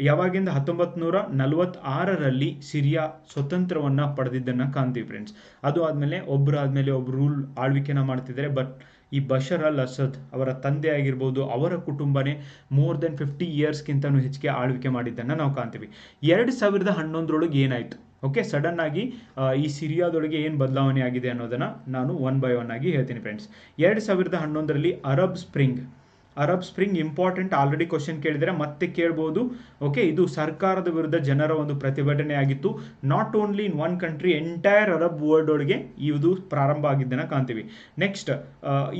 ಯಾವಾಗಿಂದ ಹತ್ತೊಂಬತ್ತು ನೂರ ನಲವತ್ತಾರರಲ್ಲಿ ಸಿರಿಯಾ ಸ್ವತಂತ್ರವನ್ನು ಪಡೆದಿದ್ದನ್ನು ಕಾಣ್ತೀವಿ ಫ್ರೆಂಡ್ಸ್ ಅದು ಆದಮೇಲೆ ಒಬ್ಬರು ಆದಮೇಲೆ ಒಬ್ರು ರೂಲ್ ಆಳ್ವಿಕೆನ ಮಾಡ್ತಿದ್ದಾರೆ ಬಟ್ ಈ ಬಷರ್ ಅಲ್ ಅಸದ್ ಅವರ ತಂದೆ ಆಗಿರ್ಬೋದು, ಅವರ ಕುಟುಂಬನೇ ಮೋರ್ ದೆನ್ ಫಿಫ್ಟಿ ಇಯರ್ಸ್ಗಿಂತನೂ ಹೆಚ್ಚಿಗೆ ಆಳ್ವಿಕೆ ಮಾಡಿದ್ದನ್ನು ನಾವು ಕಾಣ್ತೀವಿ. ಎರಡು ಸಾವಿರದ ಹನ್ನೊಂದರೊಳಗೆ ಏನಾಯಿತು ಓಕೆ ಸಡನ್ ಆಗಿ ಈ ಸಿರಿಯಾದೊಳಗೆ ಏನು ಬದಲಾವಣೆ ಆಗಿದೆ ಅನ್ನೋದನ್ನು ನಾನು ಒನ್ ಬೈ ಒನ್ ಆಗಿ ಹೇಳ್ತೀನಿ ಫ್ರೆಂಡ್ಸ್ ಎರಡು ಸಾವಿರದ ಹನ್ನೊಂದರಲ್ಲಿ Arab spring Arab spring important already question ಕೇಳಿದರೆ ಮತ್ತೆ ಕೇಳ್ಬೋದು. ಓಕೆ ಇದು ಸರ್ಕಾರದ ವಿರುದ್ಧ ಜನರ ಒಂದು ಪ್ರತಿಭಟನೆ ಆಗಿತ್ತು. Not only in one country entire Arab world ಒಳಗೆ ಇದು ಪ್ರಾರಂಭ ಆಗಿದ್ದನ್ನು ಕಾಣ್ತೀವಿ. ನೆಕ್ಸ್ಟ್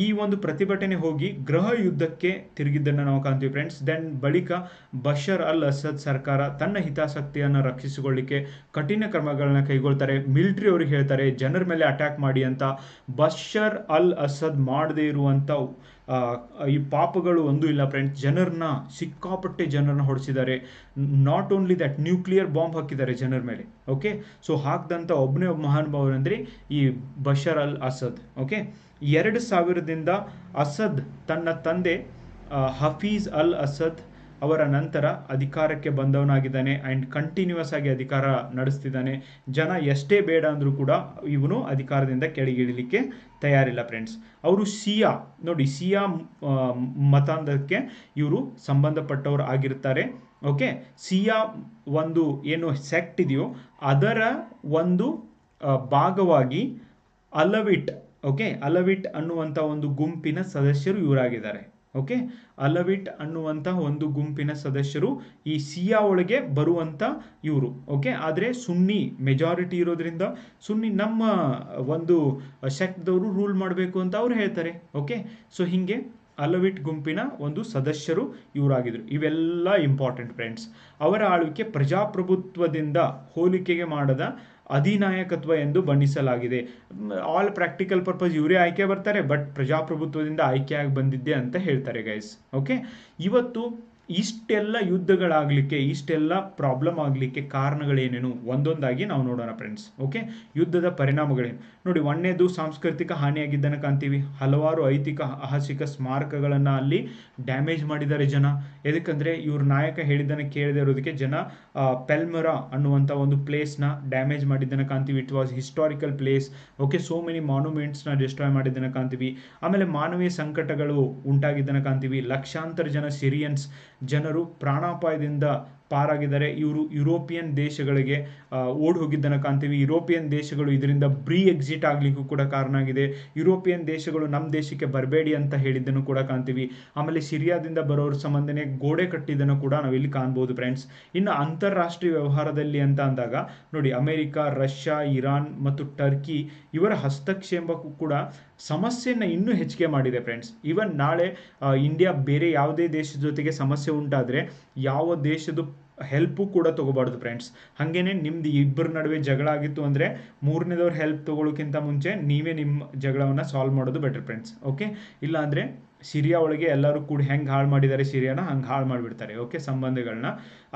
ಈ ಒಂದು ಪ್ರತಿಭಟನೆ ಹೋಗಿ ಗೃಹ ಯುದ್ಧಕ್ಕೆ ತಿರುಗಿದ್ದನ್ನು ನಾವು ಕಾಣ್ತೀವಿ ಫ್ರೆಂಡ್ಸ್ ದೆನ್ ಬಳಿಕ ಬಷರ್ ಅಲ್ ಅಸದ್ ಸರ್ಕಾರ ತನ್ನ ಹಿತಾಸಕ್ತಿಯನ್ನು ರಕ್ಷಿಸಿಕೊಳ್ಳಿಕ್ಕೆ ಕಠಿಣ ಕ್ರಮಗಳನ್ನ ಕೈಗೊಳ್ತಾರೆ. ಮಿಲಿಟರಿ ಅವ್ರಿಗೆ ಹೇಳ್ತಾರೆ, ಜನರ ಮೇಲೆ ಅಟ್ಯಾಕ್ ಮಾಡಿ ಅಂತ. ಬಷರ್ ಅಲ್ ಅಸದ್ ಮಾಡದೇ ಇರುವಂಥ ಈ ಪಾಪಗಳು ಒಂದೂ ಇಲ್ಲ ಫ್ರೆಂಡ್ಸ್ ಜನರನ್ನ ಸಿಕ್ಕಾಪಟ್ಟೆ ಜನರನ್ನ ಹೊಡೆಸಿದ್ದಾರೆ. Not only that nuclear bomb ಹಾಕಿದ್ದಾರೆ ಜನರ ಮೇಲೆ ಓಕೆ ಸೊ ಹಾಕ್ದಂಥ ಒಬ್ಬನೇ ಒಬ್ಬ ಮಹಾನುಭಾವರಂದ್ರೆ ಈ ಬಷರ್ ಅಲ್ ಅಸದ್ ಓಕೆ ಎರಡು ಸಾವಿರದಿಂದ ಅಸದ್ ತನ್ನ ತಂದೆ ಹಫೀಜ್ ಅಲ್ ಅಸದ್ ಅವರ ನಂತರ ಅಧಿಕಾರಕ್ಕೆ ಬಂದವನಾಗಿದ್ದಾನೆ ಆ್ಯಂಡ್ ಕಂಟಿನ್ಯೂಸ್ ಆಗಿ ಅಧಿಕಾರ ನಡೆಸ್ತಿದ್ದಾನೆ. ಜನ ಎಷ್ಟೇ ಬೇಡ ಅಂದರೂ ಕೂಡ ಇವನು ಅಧಿಕಾರದಿಂದ ಕೆಳಗಿಳಿಲಿಕ್ಕೆ ತಯಾರಿಲ್ಲ ಫ್ರೆಂಡ್ಸ್ ಅವರು ಸಿಯಾ ನೋಡಿ ಸಿಯಾ ಮತಾಂಧಕ್ಕೆ ಇವರು ಸಂಬಂಧಪಟ್ಟವರು ಆಗಿರ್ತಾರೆ. ಓಕೆ ಸಿಯಾ ಒಂದು ಏನು ಸೆಕ್ಟ್ ಇದೆಯೋ, ಅದರ ಒಂದು ಭಾಗವಾಗಿ ಅಲವಿಟ್ ಓಕೆ ಅಲವಿಟ್ ಅನ್ನುವಂಥ ಒಂದು ಗುಂಪಿನ ಸದಸ್ಯರು ಇವರಾಗಿದ್ದಾರೆ. ಓಕೆ ಅಲವಿಟ್ ಅನ್ನುವಂಥ ಒಂದು ಗುಂಪಿನ ಸದಸ್ಯರು ಈ ಸಿಯಾ ಒಳಗೆ ಬರುವಂಥ ಇವರು. ಓಕೆ ಆದರೆ ಸುನ್ನಿ ಮೆಜಾರಿಟಿ ಇರೋದ್ರಿಂದ ಸುನ್ನಿ ನಮ್ಮ ಒಂದು ಶಕ್ತದವರು ರೂಲ್ ಮಾಡಬೇಕು ಅಂತ ಅವ್ರು ಹೇಳ್ತಾರೆ. ಓಕೆ ಸೊ ಹೀಗೆ ಅಲವಿಟ್ ಗುಂಪಿನ ಒಂದು ಸದಸ್ಯರು ಇವರಾಗಿದ್ರು. ಇವೆಲ್ಲ ಇಂಪಾರ್ಟೆಂಟ್ ಫ್ರೆಂಡ್ಸ್ ಅವರ ಆಳ್ವಿಕೆ ಪ್ರಜಾಪ್ರಭುತ್ವದಿಂದ ಹೋಲಿಕೆಗೆ ಮಾಡದ ಅಧಿನಾಯಕತ್ವ ಎಂದು ಬಣ್ಣಿಸಲಾಗಿದೆ. ಆಲ್ ಪ್ರಾಕ್ಟಿಕಲ್ ಪರ್ಪಸ್ ಇವರೇ ಆಯ್ಕೆ ಬರ್ತಾರೆ ಬಟ್ ಪ್ರಜಾಪ್ರಭುತ್ವದಿಂದ ಆಯ್ಕೆಯಾಗಿ ಬಂದಿದ್ದೆ ಅಂತ ಹೇಳ್ತಾರೆ ಗೈಸ್ ಓಕೆ ಇವತ್ತು ಇಷ್ಟೆಲ್ಲ ಯುದ್ಧಗಳಾಗಲಿಕ್ಕೆ, ಇಷ್ಟೆಲ್ಲ ಪ್ರಾಬ್ಲಮ್ ಆಗಲಿಕ್ಕೆ ಕಾರಣಗಳೇನೇನು? ಒಂದೊಂದಾಗಿ ನಾವು ನೋಡೋಣ ಫ್ರೆಂಡ್ಸ್ ಓಕೆ ಯುದ್ಧದ ಪರಿಣಾಮಗಳೇನು? ನೋಡಿ, ಒಂದನೇದು ಸಾಂಸ್ಕೃತಿಕ ಹಾನಿಯಾಗಿದ್ದನ್ನು ಕಾಣ್ತೀವಿ. ಹಲವಾರು ಐತಿಕ ಸಾಹಸಿಕ ಸ್ಮಾರಕಗಳನ್ನು ಅಲ್ಲಿ ಡ್ಯಾಮೇಜ್ ಮಾಡಿದ್ದಾರೆ ಜನ. ಎದಕ್ಕಂದರೆ ಇವ್ರ ನಾಯಕ ಹೇಳಿದ್ದನ್ನು ಕೇಳದೆ ಇರೋದಕ್ಕೆ ಜನ ಪೆಲ್ಮರ ಅನ್ನುವಂಥ ಒಂದು ಪ್ಲೇಸ್ನ ಡ್ಯಾಮೇಜ್ ಮಾಡಿದ್ದನ್ನು ಕಾಣ್ತೀವಿ. It was historical place okay so many ಮಾನ್ಯುಮೆಂಟ್ಸ್ನ destroy ಮಾಡಿದ್ದನ್ನು ಕಾಣ್ತೀವಿ. ಆಮೇಲೆ ಮಾನವೀಯ ಸಂಕಟಗಳು ಉಂಟಾಗಿದ್ದನ್ನು ಕಾಣ್ತೀವಿ. ಲಕ್ಷಾಂತರ ಜನ ಸಿರಿಯನ್ಸ್ ಜನರು ಪ್ರಾಣಾಪಾಯದಿಂದ ಪಾರಾಗಿದ್ದಾರೆ. ಇವರು ಯುರೋಪಿಯನ್ ದೇಶಗಳಿಗೆ ಓಡಿ ಹೋಗಿದ್ದನ್ನು ಕಾಣ್ತೀವಿ. ಯುರೋಪಿಯನ್ ದೇಶಗಳು ಇದರಿಂದ ಬ್ರೀ ಎಕ್ಸಿಟ್ ಆಗಲಿಕ್ಕೂ ಕೂಡ ಕಾರಣ ಆಗಿದೆ. ಯುರೋಪಿಯನ್ ದೇಶಗಳು ನಮ್ಮ ದೇಶಕ್ಕೆ ಬರಬೇಡಿ ಅಂತ ಹೇಳಿದ್ದನ್ನು ಕೂಡ ಕಾಣ್ತೀವಿ. ಆಮೇಲೆ ಸಿರಿಯಾದಿಂದ ಬರೋರ ಸಂಬಂಧನೆ ಗೋಡೆ ಕಟ್ಟಿದ್ದನ್ನು ಕೂಡ ನಾವು ಇಲ್ಲಿ ಕಾಣ್ಬೋದು ಫ್ರೆಂಡ್ಸ್. ಇನ್ನು ಅಂತಾರಾಷ್ಟ್ರೀಯ ವ್ಯವಹಾರದಲ್ಲಿ ಅಂತ ಅಂದಾಗ, ನೋಡಿ, ಅಮೆರಿಕ, ರಷ್ಯಾ, ಇರಾನ್ ಮತ್ತು ಟರ್ಕಿ ಇವರ ಹಸ್ತಕ್ಷೇಪಕ್ಕೂ ಕೂಡ ಸಮಸ್ಯೆಯನ್ನು ಇನ್ನೂ ಹೆಚ್ಚಿಗೆ ಮಾಡಿದೆ ಫ್ರೆಂಡ್ಸ್. ಇವನ್ ನಾಳೆ ಇಂಡಿಯಾ ಬೇರೆ ಯಾವುದೇ ದೇಶದ ಜೊತೆಗೆ ಸಮಸ್ಯೆ ಉಂಟಾದರೆ ಯಾವ ದೇಶದ ಹೆಲ್ಪು ಕೂಡ ತಗೋಬಾರ್ದು ಫ್ರೆಂಡ್ಸ್ ಹಾಗೇನೆ ನಿಮ್ದು ಇಬ್ಬರ ನಡುವೆ ಜಗಳ ಆಗಿತ್ತು ಅಂದರೆ ಮೂರನೇದವ್ರ ಹೆಲ್ಪ್ ತಗೊಳ್ಳೋಕ್ಕಿಂತ ಮುಂಚೆ ನೀವೇ ನಿಮ್ಮ ಜಗಳವನ್ನು ಸಾಲ್ವ್ ಮಾಡೋದು ಬೆಟರ್ ಫ್ರೆಂಡ್ಸ್ ಓಕೆ ಇಲ್ಲ ಅಂದರೆ ಸಿರಿಯಾ ಒಳಗೆ ಎಲ್ಲರೂ ಕೂಡ ಹೆಂಗೆ ಹಾಳು ಮಾಡಿದ್ದಾರೆ ಸಿರಿಯಾನ ಹಂಗೆ ಹಾಳು ಮಾಡಿಬಿಡ್ತಾರೆ ಓಕೆ ಸಂಬಂಧಗಳನ್ನ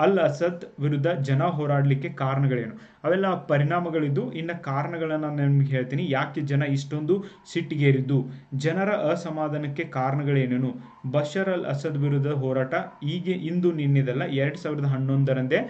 ಅಲ್ ಅಸದ್ ವಿರುದ್ಧ ಜನ ಹೋರಾಡಲಿಕ್ಕೆ ಕಾರಣಗಳೇನು? ಅವೆಲ್ಲ ಪರಿಣಾಮಗಳಿದ್ದು, ಇನ್ನು ಕಾರಣಗಳನ್ನು ನಾನು ನಿಮ್ಗೆ ಹೇಳ್ತೀನಿ. ಯಾಕೆ ಜನ ಇಷ್ಟೊಂದು ಸಿಟ್ಟಿಗೇರಿದ್ದು? ಜನರ ಅಸಮಾಧಾನಕ್ಕೆ ಕಾರಣಗಳೇನೇನು? ಬಷರ್ ಅಲ್ ಅಸದ್ ವಿರುದ್ಧ ಹೋರಾಟ ಈಗ ಇಂದು ನಿನ್ನೆದಲ್ಲ, ಎರಡು ಸಾವಿರದ ಹನ್ನೊಂದರಂದೇ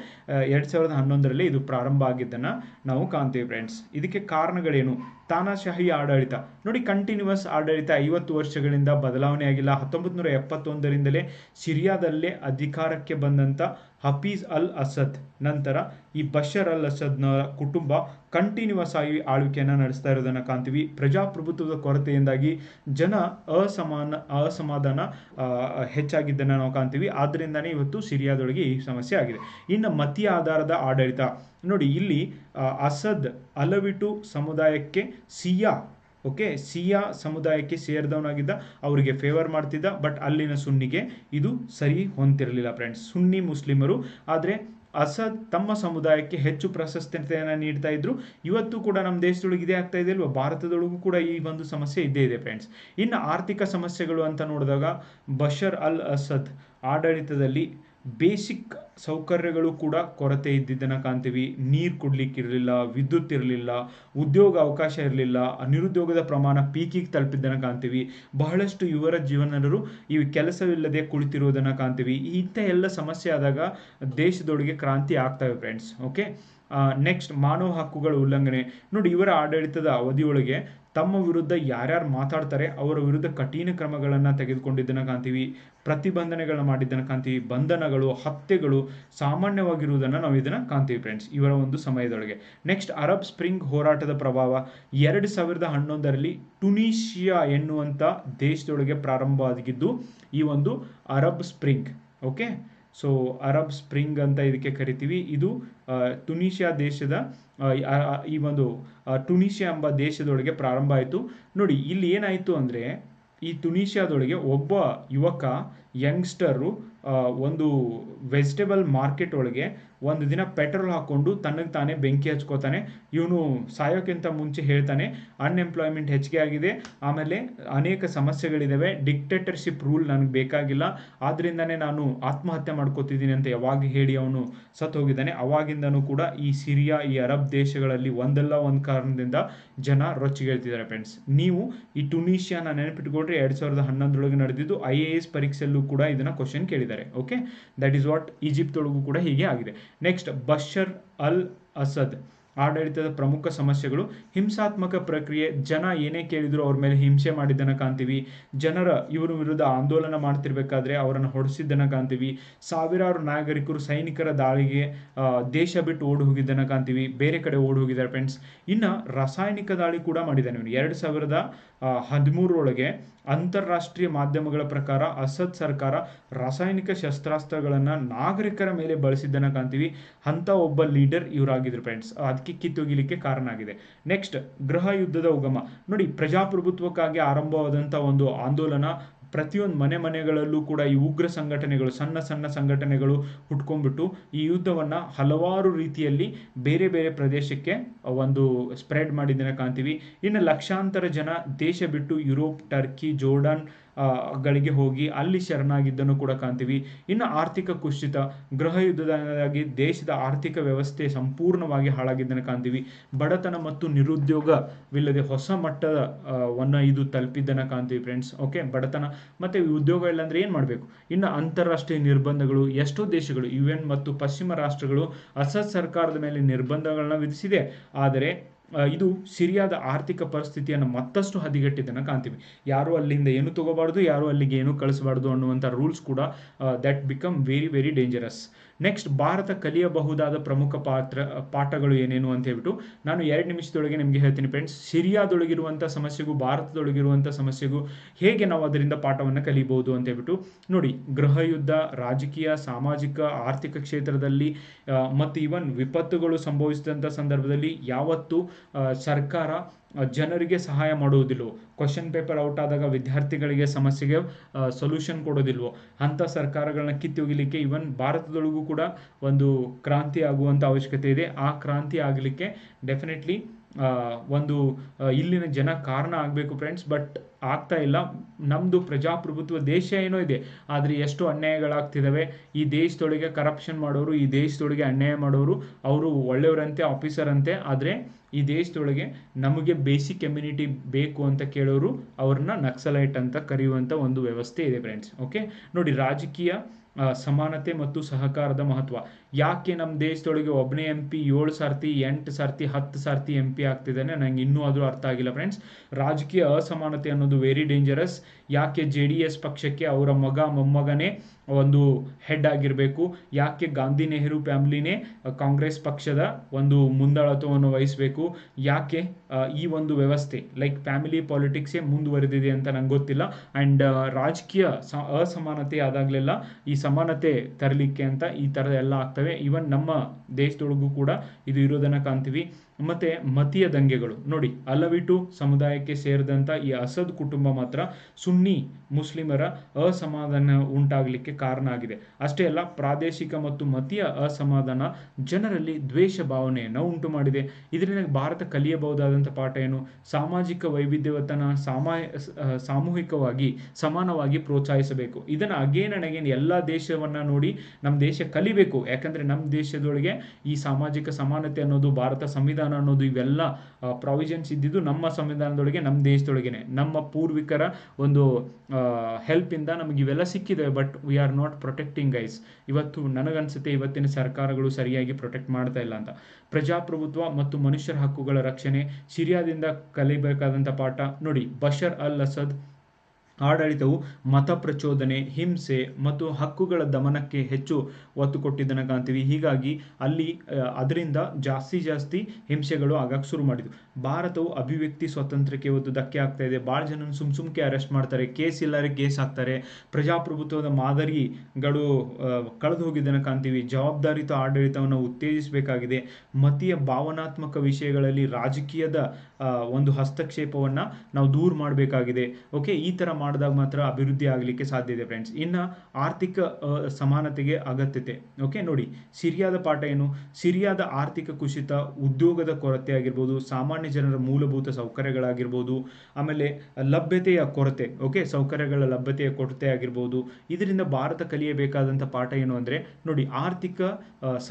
ಎರಡು ಸಾವಿರದ ಹನ್ನೊಂದರಲ್ಲಿ ಇದು ಪ್ರಾರಂಭ ಆಗಿದ್ದನ್ನು ನಾವು ಕಾಣ್ತೀವಿ ಫ್ರೆಂಡ್ಸ್ ಇದಕ್ಕೆ ಕಾರಣಗಳೇನು? ತಾನಾಶಾಹಿ ಆಡಳಿತ. ನೋಡಿ ಕಂಟಿನ್ಯೂಸ್ ಆಡಳಿತ ಐವತ್ತು ವರ್ಷಗಳಿಂದ ಬದಲಾವಣೆ ಆಗಿಲ್ಲ. ಹತ್ತೊಂಬತ್ತು ನೂರ ಎಪ್ಪತ್ತೊಂದರಿಂದಲೇ ಸಿರಿಯಾದಲ್ಲೇ ಅಧಿಕಾರಕ್ಕೆ ಬಂದಂಥ ಹಫೀಜ್ ಅಲ್ ಅಸದ್. ನಂತರ ಈ ಬಷರ್ ಅಲ್ ಅಸದ್ನ ಕುಟುಂಬ ಕಂಟಿನ್ಯೂಸ್ ಆಗಿ ಆಳ್ವಿಕೆಯನ್ನು ನಡೆಸ್ತಾ ಇರೋದನ್ನು ಕಾಣ್ತೀವಿ. ಪ್ರಜಾಪ್ರಭುತ್ವದ ಕೊರತೆಯಿಂದಾಗಿ ಜನ ಅಸಮಾನ, ಅಸಮಾಧಾನ ಹೆಚ್ಚಾಗಿದ್ದನ್ನು ನಾವು ಕಾಣ್ತೀವಿ. ಆದ್ದರಿಂದನೇ ಇವತ್ತು ಸಿರಿಯಾದೊಳಗೆ ಈ ಸಮಸ್ಯೆ ಆಗಿದೆ. ಇನ್ನು ಮತೀಯ ಆಧಾರದ ಆಡಳಿತ. ನೋಡಿ, ಇಲ್ಲಿ ಅಸದ್ ಅಲವಿಟು ಸಮುದಾಯಕ್ಕೆ ಸಿಯಾ ಓಕೆ, ಸಿಯಾ ಸಮುದಾಯಕ್ಕೆ ಸೇರಿದವನಾಗಿದ್ದ, ಅವರಿಗೆ ಫೇವರ್ ಮಾಡ್ತಿದ್ದ ಬಟ್ ಅಲ್ಲಿನ ಸುನ್ನಿಗೆ ಇದು ಸರಿ ಹೊಂತಿರಲಿಲ್ಲ ಫ್ರೆಂಡ್ಸ್ ಸುನ್ನಿ ಮುಸ್ಲಿಮರು, ಆದರೆ ಅಸದ್ ತಮ್ಮ ಸಮುದಾಯಕ್ಕೆ ಹೆಚ್ಚು ಪ್ರಶಸ್ತತೆಯನ್ನು ನೀಡ್ತಾ ಇದ್ರು. ಇವತ್ತು ಕೂಡ ನಮ್ಮ ದೇಶದೊಳಗೆ ಇದೇ ಆಗ್ತಾ ಇದೆ ಅಲ್ವಾ? ಭಾರತದೊಳಗೂ ಕೂಡ ಈ ಒಂದು ಸಮಸ್ಯೆ ಇದ್ದೇ ಇದೆ ಫ್ರೆಂಡ್ಸ್ ಇನ್ನು ಆರ್ಥಿಕ ಸಮಸ್ಯೆಗಳು ಅಂತ ನೋಡಿದಾಗ, ಬಷರ್ ಅಲ್ ಅಸದ್ ಆಡಳಿತದಲ್ಲಿ ಬೇಸಿಕ್ ಸೌಕರ್ಯಗಳು ಕೂಡ ಕೊರತೆ ಇದ್ದಿದ್ದನ್ನು ಕಾಣ್ತೀವಿ. ನೀರು ಕುಡ್ಲಿಕ್ಕೆ ಇರಲಿಲ್ಲ, ವಿದ್ಯುತ್ ಇರಲಿಲ್ಲ, ಉದ್ಯೋಗ ಅವಕಾಶ ಇರಲಿಲ್ಲ, ನಿರುದ್ಯೋಗದ ಪ್ರಮಾಣ ಪೀಕಿಗೆ ತಲುಪಿದ್ದನ್ನು ಕಾಣ್ತೀವಿ. ಬಹಳಷ್ಟು ಯುವರ ಜೀವನರು ಈ ಕೆಲಸವಿಲ್ಲದೆ ಕುಳಿತಿರುವುದನ್ನು ಕಾಣ್ತೀವಿ. ಇಂಥ ಎಲ್ಲ ಸಮಸ್ಯೆ ಆದಾಗ ದೇಶದೊಳಗೆ ಕ್ರಾಂತಿ ಆಗ್ತವೆ ಫ್ರೆಂಡ್ಸ್ ಓಕೆ ನೆಕ್ಸ್ಟ್ ಮಾನವ ಹಕ್ಕುಗಳ ಉಲ್ಲಂಘನೆ. ನೋಡಿ, ಇವರ ಆಡಳಿತದ ಅವಧಿಯೊಳಗೆ ತಮ್ಮ ವಿರುದ್ಧ ಯಾರ್ಯಾರು ಮಾತಾಡ್ತಾರೆ, ಅವರ ವಿರುದ್ಧ ಕಠಿಣ ಕ್ರಮಗಳನ್ನು ತೆಗೆದುಕೊಂಡಿದ್ದನ್ನು ಕಾಣ್ತೀವಿ. ಪ್ರತಿಬಂಧನೆಗಳನ್ನ ಮಾಡಿದ್ದನ್ನು ಕಾಣ್ತೀವಿ. ಬಂಧನಗಳು, ಹತ್ಯೆಗಳು ಸಾಮಾನ್ಯವಾಗಿರುವುದನ್ನು ನಾವು ಇದನ್ನು ಕಾಣ್ತೀವಿ ಫ್ರೆಂಡ್ಸ್ ಇವರ ಒಂದು ಸಮಯದೊಳಗೆ. ನೆಕ್ಸ್ಟ್ ಅರಬ್ ಸ್ಪ್ರಿಂಗ್ ಹೋರಾಟದ ಪ್ರಭಾವ. ಎರಡು ಸಾವಿರದ ಹನ್ನೊಂದರಲ್ಲಿ ಟುನೀಷಿಯಾ ಎನ್ನುವಂಥ ದೇಶದೊಳಗೆ ಪ್ರಾರಂಭ ಆಗಿದ್ದು, ಈ ಒಂದು Arab spring okay so Arab spring ಅಂತ ಇದಕ್ಕೆ ಕರಿತೀವಿ. ಇದು ಟುನೀಷಿಯಾ ದೇಶದ ಈ- ಒಂದು ಟುನೀಷಿಯಾ ಎಂಬ ದೇಶದೊಳಗೆ ಪ್ರಾರಂಭ ಆಯಿತು. ನೋಡಿ, ಇಲ್ಲಿ ಏನಾಯಿತು ಅಂದರೆ, ಈ ಟುನೀಷಿಯಾದೊಳಗೆ ಒಬ್ಬ ಯುವಕ, ಯಂಗ್ಸ್ಟರು ಒಂದು ವೆಜಿಟೇಬಲ್ ಮಾರ್ಕೆಟ್ ಒಳಗೆ ಒಂದು ದಿನ ಪೆಟ್ರೋಲ್ ಹಾಕ್ಕೊಂಡು ತನಗೆ ತಾನೇ ಬೆಂಕಿ ಹಚ್ಕೋತಾನೆ. ಇವನು ಸಾಯೋಕ್ಕಿಂತ ಮುಂಚೆ ಹೇಳ್ತಾನೆ ಅನ್ಎಂಪ್ಲಾಯ್ಮೆಂಟ್ ಹೆಚ್ಚಿಗೆ ಆಗಿದೆ. ಆಮೇಲೆ ಅನೇಕ ಸಮಸ್ಯೆಗಳಿದ್ದಾವೆ ಡಿಕ್ಟೇಟರ್ಶಿಪ್ ರೂಲ್ ನನಗೆ ಬೇಕಾಗಿಲ್ಲ. ಆದ್ದರಿಂದನೇ ನಾನು ಆತ್ಮಹತ್ಯೆ ಮಾಡ್ಕೋತಿದ್ದೀನಿ ಅಂತ ಯಾವಾಗ ಹೇಳಿ ಅವನು ಸತ್ತು ಹೋಗಿದ್ದಾನೆ ಅವಾಗಿಂದನೂ ಕೂಡ ಈ ಸಿರಿಯಾ, ಈ ಅರಬ್ ದೇಶಗಳಲ್ಲಿ ಒಂದಲ್ಲ ಒಂದು ಕಾರಣದಿಂದ ಜನ ರೊಚ್ಚಿಗೇಳ್ತಿದ್ದಾರೆ ಫ್ರೆಂಡ್ಸ್ ನೀವು ಈ ಟುನೀಷಿಯಾನ ನೆನಪಿಟ್ಕೊಂಡ್ರೆ ಎರಡು ಸಾವಿರದ ಹನ್ನೊಂದರೊಳಗೆ ನಡೆದಿದ್ದು ಐ ಎ ಎಸ್ ಪರೀಕ್ಷೆಯಲ್ಲೂ ಕೂಡ ಇದನ್ನು ಕ್ವಶನ್ ಕೇಳಿದ್ದಾರೆ. Okay that is what Egypt ಒಳಗೂ ಕೂಡ ಹೀಗೆ ಆಗಿದೆ. ನೆಕ್ಸ್ಟ್ ಬಶರ್ ಅಲ್ ಅಸದ್ ಆಡಳಿತದ ಪ್ರಮುಖ ಸಮಸ್ಯೆಗಳು. ಹಿಂಸಾತ್ಮಕ ಪ್ರಕ್ರಿಯೆ. ಜನ ಏನೇ ಕೇಳಿದ್ರು ಅವ್ರ ಮೇಲೆ ಹಿಂಸೆ ಮಾಡಿದ್ದನ್ನು ಕಾಣ್ತೀವಿ. ಜನರ ಇವರ ವಿರುದ್ಧ ಆಂದೋಲನ ಮಾಡ್ತಿರ್ಬೇಕಾದ್ರೆ ಅವರನ್ನು ಹೊಡೆಸಿದ್ದನ್ನು ಕಾಣ್ತೀವಿ. ಸಾವಿರಾರು ನಾಗರಿಕರು ಸೈನಿಕರ ದಾಳಿಗೆ ದೇಶ ಬಿಟ್ಟು ಓಡಿ ಹೋಗಿದ್ದನ್ನು ಕಾಣ್ತೀವಿ. ಬೇರೆ ಕಡೆ ಓಡಿ ಹೋಗಿದ್ದಾರೆ ಫ್ರೆಂಡ್ಸ್ ಇನ್ನು ರಾಸಾಯನಿಕ ದಾಳಿ ಕೂಡ ಮಾಡಿದ್ದಾನೆ ಇವನು. ಎರಡು ಸಾವಿರದ ಹದಿಮೂರರೊಳಗೆ ಅಂತಾರಾಷ್ಟ್ರೀಯ ಮಾಧ್ಯಮಗಳ ಪ್ರಕಾರ ಅಸದ್ ಸರ್ಕಾರ ರಾಸಾಯನಿಕ ಶಸ್ತ್ರಾಸ್ತ್ರಗಳನ್ನು ನಾಗರಿಕರ ಮೇಲೆ ಬಳಸಿದ್ದನ್ನು ಕಾಣ್ತೀವಿ. ಅಂತ ಒಬ್ಬ ಲೀಡರ್ ಇವರಾಗಿದ್ರು ಫ್ರೆಂಡ್ಸ್ ಅದಕ್ಕೆ ಕಿತ್ತೊಗಿಲಿಕ್ಕೆ ಕಾರಣ ಆಗಿದೆ. ನೆಕ್ಸ್ಟ್ ಗೃಹ ಯುದ್ಧದ ಉಗಮ. ನೋಡಿ, ಪ್ರಜಾಪ್ರಭುತ್ವಕ್ಕಾಗಿ ಆರಂಭವಾದಂಥ ಒಂದು ಆಂದೋಲನ ಪ್ರತಿಯೊಂದು ಮನೆ ಮನೆಗಳಲ್ಲೂ ಕೂಡ ಈ ಉಗ್ರ ಸಂಘಟನೆಗಳು, ಸಣ್ಣ ಸಣ್ಣ ಸಂಘಟನೆಗಳು ಹುಟ್ಕೊಂಡ್ಬಿಟ್ಟು ಈ ಯುದ್ಧವನ್ನು ಹಲವಾರು ರೀತಿಯಲ್ಲಿ ಬೇರೆ ಬೇರೆ ಪ್ರದೇಶಕ್ಕೆ ಒಂದು ಸ್ಪ್ರೆಡ್ ಮಾಡಿದ್ದನ್ನು ಕಾಣ್ತೀವಿ. ಇನ್ನು ಲಕ್ಷಾಂತರ ಜನ ದೇಶ ಬಿಟ್ಟು ಯುರೋಪ್, ಟರ್ಕಿ, ಜೋರ್ಡಾನ್ ಗಳಿಗೆ ಹೋಗಿ ಅಲ್ಲಿ ಶರಣಾಗಿದ್ದನ್ನು ಕೂಡ ಕಾಣ್ತೀವಿ. ಇನ್ನು ಆರ್ಥಿಕ ಕುಸಿತ ಗೃಹ ಯುದ್ಧದಿಂದಾಗಿ ದೇಶದ ಆರ್ಥಿಕ ವ್ಯವಸ್ಥೆ ಸಂಪೂರ್ಣವಾಗಿ ಹಾಳಾಗಿದ್ದನ್ನು ಕಾಣ್ತೀವಿ. ಬಡತನ ಮತ್ತು ನಿರುದ್ಯೋಗವಿಲ್ಲದೆ ಹೊಸ ಮಟ್ಟದ ವನ್ನ ಇದು ತಲುಪಿದ್ದನ್ನು ಕಾಣ್ತೀವಿ ಫ್ರೆಂಡ್ಸ್ ಓಕೆ ಬಡತನ ಮತ್ತು ಉದ್ಯೋಗ ಇಲ್ಲ ಅಂದ್ರೆ ಏನು ಮಾಡಬೇಕು? ಇನ್ನು ಅಂತಾರಾಷ್ಟ್ರೀಯ ನಿರ್ಬಂಧಗಳು, ಎಷ್ಟೋ ದೇಶಗಳು ಯು ಎನ್ ಮತ್ತು ಪಶ್ಚಿಮ ರಾಷ್ಟ್ರಗಳು ಅಸತ್ ಸರ್ಕಾರದ ಮೇಲೆ ನಿರ್ಬಂಧಗಳನ್ನ ವಿಧಿಸಿದೆ. ಆದರೆ ಇದು ಸಿರಿಯಾದ ಆರ್ಥಿಕ ಪರಿಸ್ಥಿತಿಯನ್ನು ಮತ್ತಷ್ಟು ಹದಿಗೆಟ್ಟಿದ್ದನ್ನು ಕಾಣ್ತೀವಿ. ಯಾರು ಅಲ್ಲಿಂದ ಏನು ತಗೋಬಾರ್ದು, ಯಾರು ಅಲ್ಲಿಗೆ ಏನು ಕಳಿಸಬಾರ್ದು ಅನ್ನುವಂಥ ರೂಲ್ಸ್ ಕೂಡ that become very very dangerous next Bharat ಕಲಿಯಬಹುದಾದ ಪ್ರಮುಖ ಪಾತ್ರ, ಪಾಠಗಳು ಏನೇನು ಅಂತ ಹೇಳ್ಬಿಟ್ಟು ನಾನು ಎರಡು ನಿಮಿಷದೊಳಗೆ ನಿಮಗೆ ಹೇಳ್ತೀನಿ ಫ್ರೆಂಡ್ಸ್ ಸಿರಿಯಾದೊಳಗಿರುವಂಥ ಸಮಸ್ಯೆಗೂ, ಭಾರತದೊಳಗಿರುವಂಥ ಸಮಸ್ಯೆಗೂ ಹೇಗೆ ನಾವು ಅದರಿಂದ ಪಾಠವನ್ನು ಕಲಿಬಹುದು ಅಂತ ಹೇಳ್ಬಿಟ್ಟು ನೋಡಿ, ಗೃಹ ಯುದ್ಧ, ರಾಜಕೀಯ, ಸಾಮಾಜಿಕ, ಆರ್ಥಿಕ ಕ್ಷೇತ್ರದಲ್ಲಿ ಮತ್ತು ಇವನ್ ವಿಪತ್ತುಗಳು ಸಂಭವಿಸಿದಂಥ ಸಂದರ್ಭದಲ್ಲಿ ಯಾವತ್ತು ಸರ್ಕಾರ ಜನರಿಗೆ ಸಹಾಯ ಮಾಡುವುದಿಲ್ಲವೋ ಕ್ವಶನ್ ಪೇಪರ್ ಔಟ್ ಆದಾಗ ವಿದ್ಯಾರ್ಥಿಗಳಿಗೆ ಸಮಸ್ಯೆಗೆ ಸೊಲ್ಯೂಷನ್ ಕೊಡೋದಿಲ್ವೋ ಅಂಥ ಸರ್ಕಾರಗಳನ್ನ ಕಿತ್ತೊಗಿಲಿಕ್ಕೆ ಇವನ್ ಭಾರತದೊಳಗೂ ಕೂಡ ಒಂದು ಕ್ರಾಂತಿ ಆಗುವಂಥ ಅವಶ್ಯಕತೆ ಇದೆ. ಆ ಕ್ರಾಂತಿ ಆಗಲಿಕ್ಕೆ ಡೆಫಿನೆಟ್ಲಿ ಒಂದು ಇಲ್ಲಿನ ಜನ ಕಾರಣ ಆಗಬೇಕು ಫ್ರೆಂಡ್ಸ್ ಬಟ್ ಆಗ್ತಾ ಇಲ್ಲ. ನಮ್ಮದು ಪ್ರಜಾಪ್ರಭುತ್ವ ದೇಶ ಏನೋ ಇದೆ, ಆದರೆ ಎಷ್ಟು ಅನ್ಯಾಯಗಳಾಗ್ತಿದ್ದಾವೆ ಈ ದೇಶದೊಳಗೆ ಕರಪ್ಷನ್ ಮಾಡೋರು, ಈ ದೇಶದೊಳಗೆ ಅನ್ಯಾಯ ಮಾಡೋರು, ಅವರು ಒಳ್ಳೆಯವರಂತೆ ಆಫೀಸರ್ ಅಂತೆ, ಆದರೆ ಈ ದೇಶದೊಳಗೆ ನಮಗೆ ಬೇಸಿಕ್ ಕಮ್ಯುನಿಟಿ ಬೇಕು ಅಂತ ಕೇಳೋರು ಅವ್ರನ್ನ ನಕ್ಸಲೈಟ್ ಅಂತ ಕರೆಯುವಂಥ ಒಂದು ವ್ಯವಸ್ಥೆ ಇದೆ ಫ್ರೆಂಡ್ಸ್ ಓಕೆ ನೋಡಿ ರಾಜಕೀಯ ಸಮಾನತೆ ಮತ್ತು ಸಹಕಾರದ ಮಹತ್ವ. ಯಾಕೆ ನಮ್ಮ ದೇಶದೊಳಗೆ ಒಬ್ಬನೇ ಎಂ ಪಿ ಏಳು ಸರ್ತಿ, ಎಂಟು ಸಾರ್ತಿ, ಹತ್ತು ಸಾರ್ತಿ ಎಂ ಪಿ ಆಗ್ತಿದ್ದಾನೆ? ನಂಗೆ ಇನ್ನೂ ಆದರೂ ಅರ್ಥ ಆಗಿಲ್ಲ ಫ್ರೆಂಡ್ಸ್ ರಾಜಕೀಯ ಅಸಮಾನತೆ ಅನ್ನೋದು ವೆರಿ ಡೇಂಜರಸ್ ಯಾಕೆ ಜೆ ಡಿ ಎಸ್ ಪಕ್ಷಕ್ಕೆ ಅವರ ಮಗ, ಮೊಮ್ಮಗನೇ ಒಂದು ಹೆಡ್ ಆಗಿರಬೇಕು? ಯಾಕೆ ಗಾಂಧಿ ನೆಹರು ಫ್ಯಾಮಿಲಿನೇ ಕಾಂಗ್ರೆಸ್ ಪಕ್ಷದ ಒಂದು ಮುಂದಾಳತ್ವವನ್ನು ವಹಿಸಬೇಕು? ಯಾಕೆ ಈ ಒಂದು ವ್ಯವಸ್ಥೆ ಲೈಕ್ ಫ್ಯಾಮಿಲಿ ಪಾಲಿಟಿಕ್ಸೇ ಮುಂದುವರೆದಿದೆ ಅಂತ ನಂಗೆ ಗೊತ್ತಿಲ್ಲ. ಆ್ಯಂಡ್ ರಾಜಕೀಯ ಸ, ಅಸಮಾನತೆ ಆದಾಗಲೆಲ್ಲ ಈ ಸಮಾನತೆ ತರಲಿಕ್ಕೆ ಅಂತ ಈ ಥರದ ಎಲ್ಲ ಆಗ್ತವೆ. ಈವನ್ ನಮ್ಮ ದೇಶದೊಳಗೂ ಕೂಡ ಇದು ಇರೋದನ್ನು ಕಾಣ್ತೀವಿ. ಮತ್ತೆ ಮತೀಯ ದಂಗೆಗಳು. ನೋಡಿ ಅಲವಿಟು ಸಮುದಾಯಕ್ಕೆ ಸೇರಿದಂಥ ಈ ಅಸದ್ ಕುಟುಂಬ ಮಾತ್ರ ಸುನ್ನಿ ಮುಸ್ಲಿಮರ ಅಸಮಾಧಾನ ಉಂಟಾಗಲಿಕ್ಕೆ ಕಾರಣ ಆಗಿದೆ. ಅಷ್ಟೇ ಅಲ್ಲ, ಪ್ರಾದೇಶಿಕ ಮತ್ತು ಮತೀಯ ಅಸಮಾಧಾನ ಜನರಲ್ಲಿ ದ್ವೇಷ ಭಾವನೆಯನ್ನು ಉಂಟು ಮಾಡಿದೆ. ಇದರಿಂದ ಭಾರತ ಕಲಿಯಬಹುದಾದಂಥ ಪಾಠ ಏನು? ಸಾಮಾಜಿಕ ವೈವಿಧ್ಯವತನ ಸಾಮಾ ಸಾಮೂಹಿಕವಾಗಿ ಸಮಾನವಾಗಿ ಪ್ರೋತ್ಸಾಹಿಸಬೇಕು. ಇದನ್ನು ಅಗೇನ್ ಅಂಡ್ ಅಗೇನ್ ಎಲ್ಲ ದೇಶವನ್ನ ನೋಡಿ ನಮ್ಮ ದೇಶ ಕಲಿಬೇಕು. ಯಾಕಂದ್ರೆ ನಮ್ಮ ದೇಶದೊಳಗೆ ಈ ಸಾಮಾಜಿಕ ಸಮಾನತೆ ಅನ್ನೋದು ಭಾರತ ಸಂವಿಧಾನ ಅನ್ನೋದು ಇವೆಲ್ಲ ಪ್ರಾವಿಷನ್ಸ್ ಇದ್ದಿದ್ದು ನಮ್ಮ ಸಂವಿಧಾನದೊಳಗೆ, ನಮ್ಮ ದೇಶದೊಳಗೇನೆ. ನಮ್ಮ ಪೂರ್ವಿಕರ ಒಂದು ಹೆಲ್ಪ್ ಇಂದ ನಮಗೆ ಇವೆಲ್ಲ ಸಿಕ್ಕಿದೆ but we are not protecting guys ಇವತ್ತು ನನಗನ್ಸುತ್ತೆ ಇವತ್ತಿನ ಸರ್ಕಾರಗಳು ಸರಿಯಾಗಿ ಪ್ರೊಟೆಕ್ಟ್ ಮಾಡ್ತಾ ಇಲ್ಲ ಅಂತ. ಪ್ರಜಾಪ್ರಭುತ್ವ ಮತ್ತು ಮನುಷ್ಯರ ಹಕ್ಕುಗಳ ರಕ್ಷಣೆ ಸಿರಿಯಾದಿಂದ ಕಲಿಬೇಕಾದಂಥ ಪಾಠ. ನೋಡಿ ಬಶರ್ ಅಲ್ ಅಸದ್ ಆಡಳಿತವು ಮತ ಪ್ರಚೋದನೆ ಹಿಂಸೆ ಮತ್ತು ಹಕ್ಕುಗಳ ದಮನಕ್ಕೆ ಹೆಚ್ಚು ಒತ್ತು ಕೊಟ್ಟಿದ್ದನ್ನು ಕಾಣ್ತೀವಿ ಹೀಗಾಗಿ ಅಲ್ಲಿ ಅದರಿಂದ ಜಾಸ್ತಿ ಜಾಸ್ತಿ ಹಿಂಸೆಗಳು ಆಗಕ್ಕೆ ಶುರು ಮಾಡಿದ್ವು. ಭಾರತವು ಅಭಿವ್ಯಕ್ತಿ ಸ್ವಾತಂತ್ರ್ಯಕ್ಕೆ ಒಂದು ಧಕ್ಕೆ ಆಗ್ತಾ ಇದೆ. ಭಾಳ ಜನ ಸುಮ್ ಸುಮ್ಕೆ ಅರೆಸ್ಟ್ ಮಾಡ್ತಾರೆ. ಕೇಸ್ ಇಲ್ಲರೆ ಕೇಸ್ ಹಾಕ್ತಾರೆ. ಪ್ರಜಾಪ್ರಭುತ್ವದ ಮಾದರಿಗಳು ಕಳೆದು ಹೋಗಿದ್ದನ್ನು ಕಾಣ್ತೀವಿ. ಜವಾಬ್ದಾರಿತ ಆಡಳಿತವನ್ನು ಉತ್ತೇಜಿಸಬೇಕಾಗಿದೆ. ಮತೀಯ ಭಾವನಾತ್ಮಕ ವಿಷಯಗಳಲ್ಲಿ ರಾಜಕೀಯದ ಒಂದು ಹಸ್ತಕ್ಷೇಪವನ್ನು ನಾವು ದೂರ ಮಾಡಬೇಕಾಗಿದೆ. ಓಕೆ, ಈ ಥರ ಮಾಡಿದಾಗ ಮಾತ್ರ ಅಭಿವೃದ್ಧಿ ಆಗಲಿಕ್ಕೆ ಸಾಧ್ಯ ಇದೆ ಫ್ರೆಂಡ್ಸ್ ಇನ್ನು ಆರ್ಥಿಕ ಸಮಾನತೆಗೆ ಅಗತ್ಯತೆ. ಓಕೆ, ನೋಡಿ. ಸಿರಿಯಾದ ಪಾಠ ಏನು? ಸಿರಿಯಾದ ಆರ್ಥಿಕ ಕುಸಿತ ಉದ್ಯೋಗದ ಕೊರತೆ ಆಗಿರ್ಬೋದು, ಸಾಮಾನ್ಯ ಜನರ ಮೂಲಭೂತ ಸೌಕರ್ಯಗಳಾಗಿರ್ಬೋದು, ಆಮೇಲೆ ಲಭ್ಯತೆಯ ಕೊರತೆ ಓಕೆ ಸೌಕರ್ಯಗಳ ಲಭ್ಯತೆಯ ಕೊರತೆ ಆಗಿರ್ಬೋದು. ಇದರಿಂದ ಭಾರತ ಕಲಿಯಬೇಕಾದಂಥ ಪಾಠ ಏನು ಅಂದರೆ, ನೋಡಿ, ಆರ್ಥಿಕ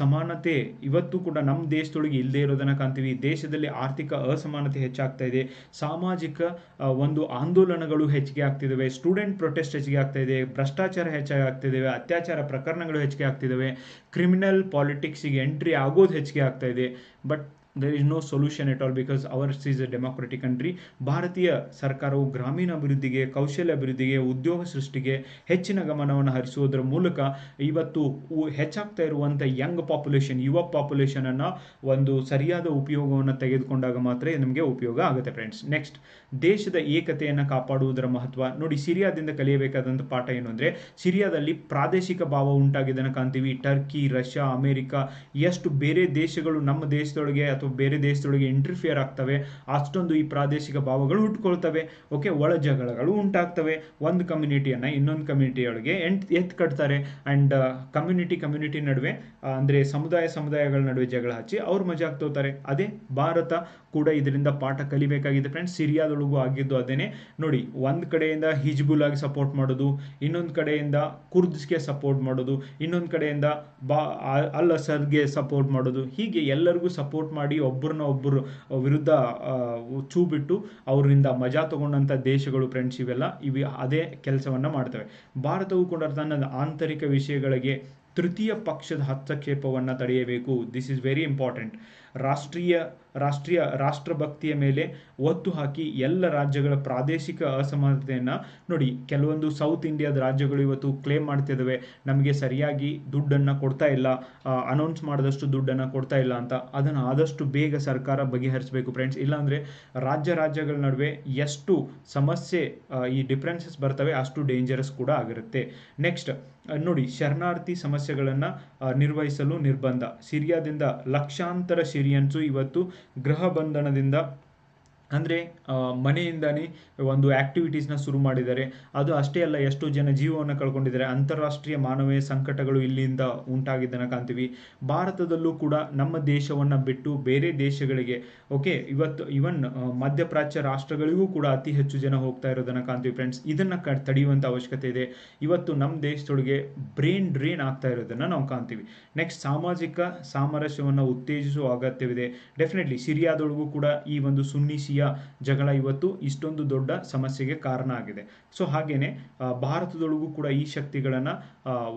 ಸಮಾನತೆ ಇವತ್ತು ಕೂಡ ನಮ್ಮ ದೇಶದೊಳಗೆ ಇಲ್ಲದೆ ಇರೋದನ್ನು ಕಾಣ್ತೀವಿ. ದೇಶದಲ್ಲಿ ಆರ್ಥಿಕ ಅಸಮಾನತೆ ಹೆಚ್ಚಾಗ್ತಾ ಇದೆ. ಸಾಮಾಜಿಕ ಒಂದು ಆಂದೋಲನಗಳು ಹೆಚ್ಚಿಗೆ ಆಗ್ತಿದ್ದಾವೆ. ಸ್ಟೂಡೆಂಟ್ ಪ್ರೊಟೆಸ್ಟ್ ಹೆಚ್ಚಿಗೆ ಆಗ್ತಾ ಇದೆ. ಭ್ರಷ್ಟಾಚಾರ ಹೆಚ್ಚಾಗಿ ಆಗ್ತಿದ್ದಾವೆ ಅತ್ಯಾಚಾರ ಪ್ರಕರಣಗಳು ಹೆಚ್ಚಿಗೆ ಆಗ್ತಿದ್ದಾವೆ. ಕ್ರಿಮಿನಲ್ ಪಾಲಿಟಿಕ್ಸಿಗೆ ಎಂಟ್ರಿ ಆಗೋದು ಹೆಚ್ಚಿಗೆ ಆಗ್ತಾ ಇದೆ. But there is no solution at all because ours is a democratic country ಭಾರತೀಯ ಸರ್ಕಾರವು ಗ್ರಾಮೀಣ ಅಭಿವೃದ್ಧಿಗೆ, ಕೌಶಲ್ಯ ಅಭಿವೃದ್ಧಿಗೆ, ಉದ್ಯೋಗ ಸೃಷ್ಟಿಗೆ ಹೆಚ್ಚಿನ ಗಮನವನ್ನು ಹರಿಸುವುದರ ಮೂಲಕ ಇವತ್ತು ಹೆಚ್ಚಾಗ್ತಾ ಇರುವಂಥ ಯಂಗ್ ಪಾಪ್ಯುಲೇಷನ್ ಯುವ ಪಾಪ್ಯುಲೇಷನ್ ಅನ್ನು ಒಂದು ಸರಿಯಾದ ಉಪಯೋಗವನ್ನು ತೆಗೆದುಕೊಂಡಾಗ ಮಾತ್ರ ನಮಗೆ ಉಪಯೋಗ ಆಗುತ್ತೆ ಫ್ರೆಂಡ್ಸ್ ನೆಕ್ಸ್ಟ್ ದೇಶದ ಏಕತೆಯನ್ನು ಕಾಪಾಡುವುದರ ಮಹತ್ವ. ನೋಡಿ, ಸಿರಿಯಾದಿಂದ ಕಲಿಯಬೇಕಾದಂಥ ಪಾಠ ಏನು ಅಂದರೆ, ಸಿರಿಯಾದಲ್ಲಿ ಪ್ರಾದೇಶಿಕ ಭಾವ ಉಂಟಾಗಿದ್ದನ್ನು ಕಾಣ್ತೀವಿ. ಟರ್ಕಿ, ರಷ್ಯಾ, ಅಮೆರಿಕ, ಎಷ್ಟು ಬೇರೆ ದೇಶಗಳು ನಮ್ಮ ದೇಶದೊಳಗೆ ಅಥವಾ ಬೇರೆ ದೇಶದೊಳಗೆ ಇಂಟರ್ಫಿಯರ್ ಆಗ್ತವೆ, ಅಷ್ಟೊಂದು ಈ ಪ್ರಾದೇಶಿಕ ಭಾವಗಳು ಹುಟ್ಕೊಳ್ತವೆ. ಓಕೆ ಒಳ ಜಗಳಗಳು ಉಂಟಾಗ್ತವೆ. ಒಂದು ಕಮ್ಯುನಿಟಿಯನ್ನು ಇನ್ನೊಂದು ಕಮ್ಯುನಿಟಿಯೊಳಗೆ ಎಂಟ್ ಎತ್ ಕಟ್ತಾರೆ. ಆ್ಯಂಡ್ ಕಮ್ಯುನಿಟಿ ಕಮ್ಯುನಿಟಿ ನಡುವೆ ಅಂದರೆ ಅಂದ್ರೆ ಸಮುದಾಯ, ಸಮುದಾಯಗಳ ನಡುವೆ ಜಗಳ ಹಚ್ಚಿ ಅವ್ರು ಮಜಾ ಆಗ್ತೋತಾರೆ ಅದೇ ಭಾರತ ಕೂಡ ಇದರಿಂದ ಪಾಠ ಕಲಿಬೇಕಾಗಿದೆ ಫ್ರೆಂಡ್ಸ್ ಸಿರಿಯಾದೊಳಗೂ ಆಗಿದ್ದು ಅದೇನೆ. ನೋಡಿ, ಒಂದು ಕಡೆಯಿಂದ ಹಿಜ್ಬುಲ್ ಆಗಿ ಸಪೋರ್ಟ್ ಮಾಡೋದು, ಇನ್ನೊಂದು ಕಡೆಯಿಂದ ಕುರ್ದ್ಸ್ಗೆ ಸಪೋರ್ಟ್ ಮಾಡೋದು, ಇನ್ನೊಂದು ಕಡೆಯಿಂದ ಬಾ ಅಲ್ ಅಸದ್ಗೆ ಸಪೋರ್ಟ್ ಮಾಡೋದು. ಹೀಗೆ ಎಲ್ಲರಿಗೂ ಸಪೋರ್ಟ್ ಮಾಡಿ ಒಬ್ಬರನ್ನ ಒಬ್ಬರು ವಿರುದ್ಧ ಚೂಬಿಟ್ಟು ಅವರಿಂದ ಮಜಾ ತಗೊಂಡಂಥ ದೇಶಗಳು ಫ್ರೆಂಡ್ಸ್ ಇವೆಲ್ಲ ಇವೆ, ಅದೇ ಕೆಲಸವನ್ನ ಮಾಡ್ತವೆ. ಭಾರತವು ಕೂಡ ತನ್ನ ಆಂತರಿಕ ವಿಷಯಗಳಿಗೆ ತೃತೀಯ ಪಕ್ಷದ ಹಸ್ತಕ್ಷೇಪವನ್ನು ತಡೆಯಬೇಕು. ದಿಸ್ ಇಸ್ ವೆರಿ ಇಂಪಾರ್ಟೆಂಟ್ ರಾಷ್ಟ್ರೀಯ ರಾಷ್ಟ್ರೀಯ ರಾಷ್ಟ್ರಭಕ್ತಿಯ ಮೇಲೆ ಒತ್ತು ಹಾಕಿ ಎಲ್ಲ ರಾಜ್ಯಗಳ ಪ್ರಾದೇಶಿಕ ಅಸಮಾನತೆಯನ್ನು ನೋಡಿ, ಕೆಲವೊಂದು ಸೌತ್ ಇಂಡಿಯಾದ ರಾಜ್ಯಗಳು ಇವತ್ತು ಕ್ಲೇಮ್ ಮಾಡ್ತಿದ್ದಾವೆ ನಮಗೆ ಸರಿಯಾಗಿ ದುಡ್ಡನ್ನು ಕೊಡ್ತಾ ಇಲ್ಲ. ಅನೌನ್ಸ್ ಮಾಡಿದಷ್ಟು ದುಡ್ಡನ್ನು ಕೊಡ್ತಾ ಇಲ್ಲ ಅಂತ. ಅದನ್ನು ಆದಷ್ಟು ಬೇಗ ಸರ್ಕಾರ ಬಗೆಹರಿಸಬೇಕು ಫ್ರೆಂಡ್ಸ್ ಇಲ್ಲಾಂದರೆ ರಾಜ್ಯ ರಾಜ್ಯಗಳ ನಡುವೆ ಎಷ್ಟು ಸಮಸ್ಯೆ ಈ ಡಿಫ್ರೆನ್ಸಸ್ ಬರ್ತವೆ, ಅಷ್ಟು ಡೇಂಜರಸ್ ಕೂಡ ಆಗಿರುತ್ತೆ. ನೆಕ್ಸ್ಟ್ ನೋಡಿ, ಶರಣಾರ್ಥಿ ಸಮಸ್ಯೆಗಳನ್ನು ನಿರ್ವಹಿಸಲು ನಿರ್ಬಂಧ. ಸಿರಿಯಾದಿಂದ ಲಕ್ಷಾಂತರ ಸಿರಿಯನ್ಸು ಇವತ್ತು ಗೃಹ ಬಂಧನದಿಂದ ಅಂದರೆ ಮನೆಯಿಂದನೇ ಒಂದು ಆ್ಯಕ್ಟಿವಿಟೀಸ್ನ ಶುರು ಮಾಡಿದ್ದಾರೆ. ಅದು ಅಷ್ಟೇ ಅಲ್ಲ, ಎಷ್ಟೋ ಜನ ಜೀವವನ್ನು ಕಳ್ಕೊಂಡಿದ್ದಾರೆ. ಅಂತಾರಾಷ್ಟ್ರೀಯ ಮಾನವೀಯ ಸಂಕಟಗಳು ಇಲ್ಲಿಂದ ಉಂಟಾಗಿದ್ದನ್ನು ಕಾಣ್ತೀವಿ. ಭಾರತದಲ್ಲೂ ಕೂಡ ನಮ್ಮ ದೇಶವನ್ನು ಬಿಟ್ಟು ಬೇರೆ ದೇಶಗಳಿಗೆ ಓಕೆ ಇವತ್ತು ಇವನ್ ಮಧ್ಯಪ್ರಾಚ್ಯ ರಾಷ್ಟ್ರಗಳಿಗೂ ಕೂಡ ಅತಿ ಹೆಚ್ಚು ಜನ ಹೋಗ್ತಾ ಇರೋದನ್ನು ಕಾಣ್ತೀವಿ ಫ್ರೆಂಡ್ಸ್ ಇದನ್ನು ಕ ತಡೆಯುವಂಥ ಅವಶ್ಯಕತೆ ಇದೆ. ಇವತ್ತು ನಮ್ಮ ದೇಶದೊಳಗೆ ಬ್ರೈನ್ ಡ್ರೈನ್ ಆಗ್ತಾ ಇರೋದನ್ನು ನಾವು ಕಾಣ್ತೀವಿ. ನೆಕ್ಸ್ಟ್ ಸಾಮಾಜಿಕ ಸಾಮರಸ್ಯವನ್ನು ಉತ್ತೇಜಿಸುವ ಅಗತ್ಯವಿದೆ. ಡೆಫಿನೆಟ್ಲಿ ಸಿರಿಯಾದೊಳಗೂ ಕೂಡ ಈ ಒಂದು ಸುನ್ನಿ ಶಿಯಾ ಜಗಳ ಇವತ್ತು ಇಷ್ಟೊಂದು ದೊಡ್ಡ ಸಮಸ್ಯೆಗೆ ಕಾರಣ ಆಗಿದೆ. ಸೊ ಹಾಗೇನೆ ಆ, ಭಾರತದೊಳಗೂ ಕೂಡ ಈ ಶಕ್ತಿಗಳನ್ನು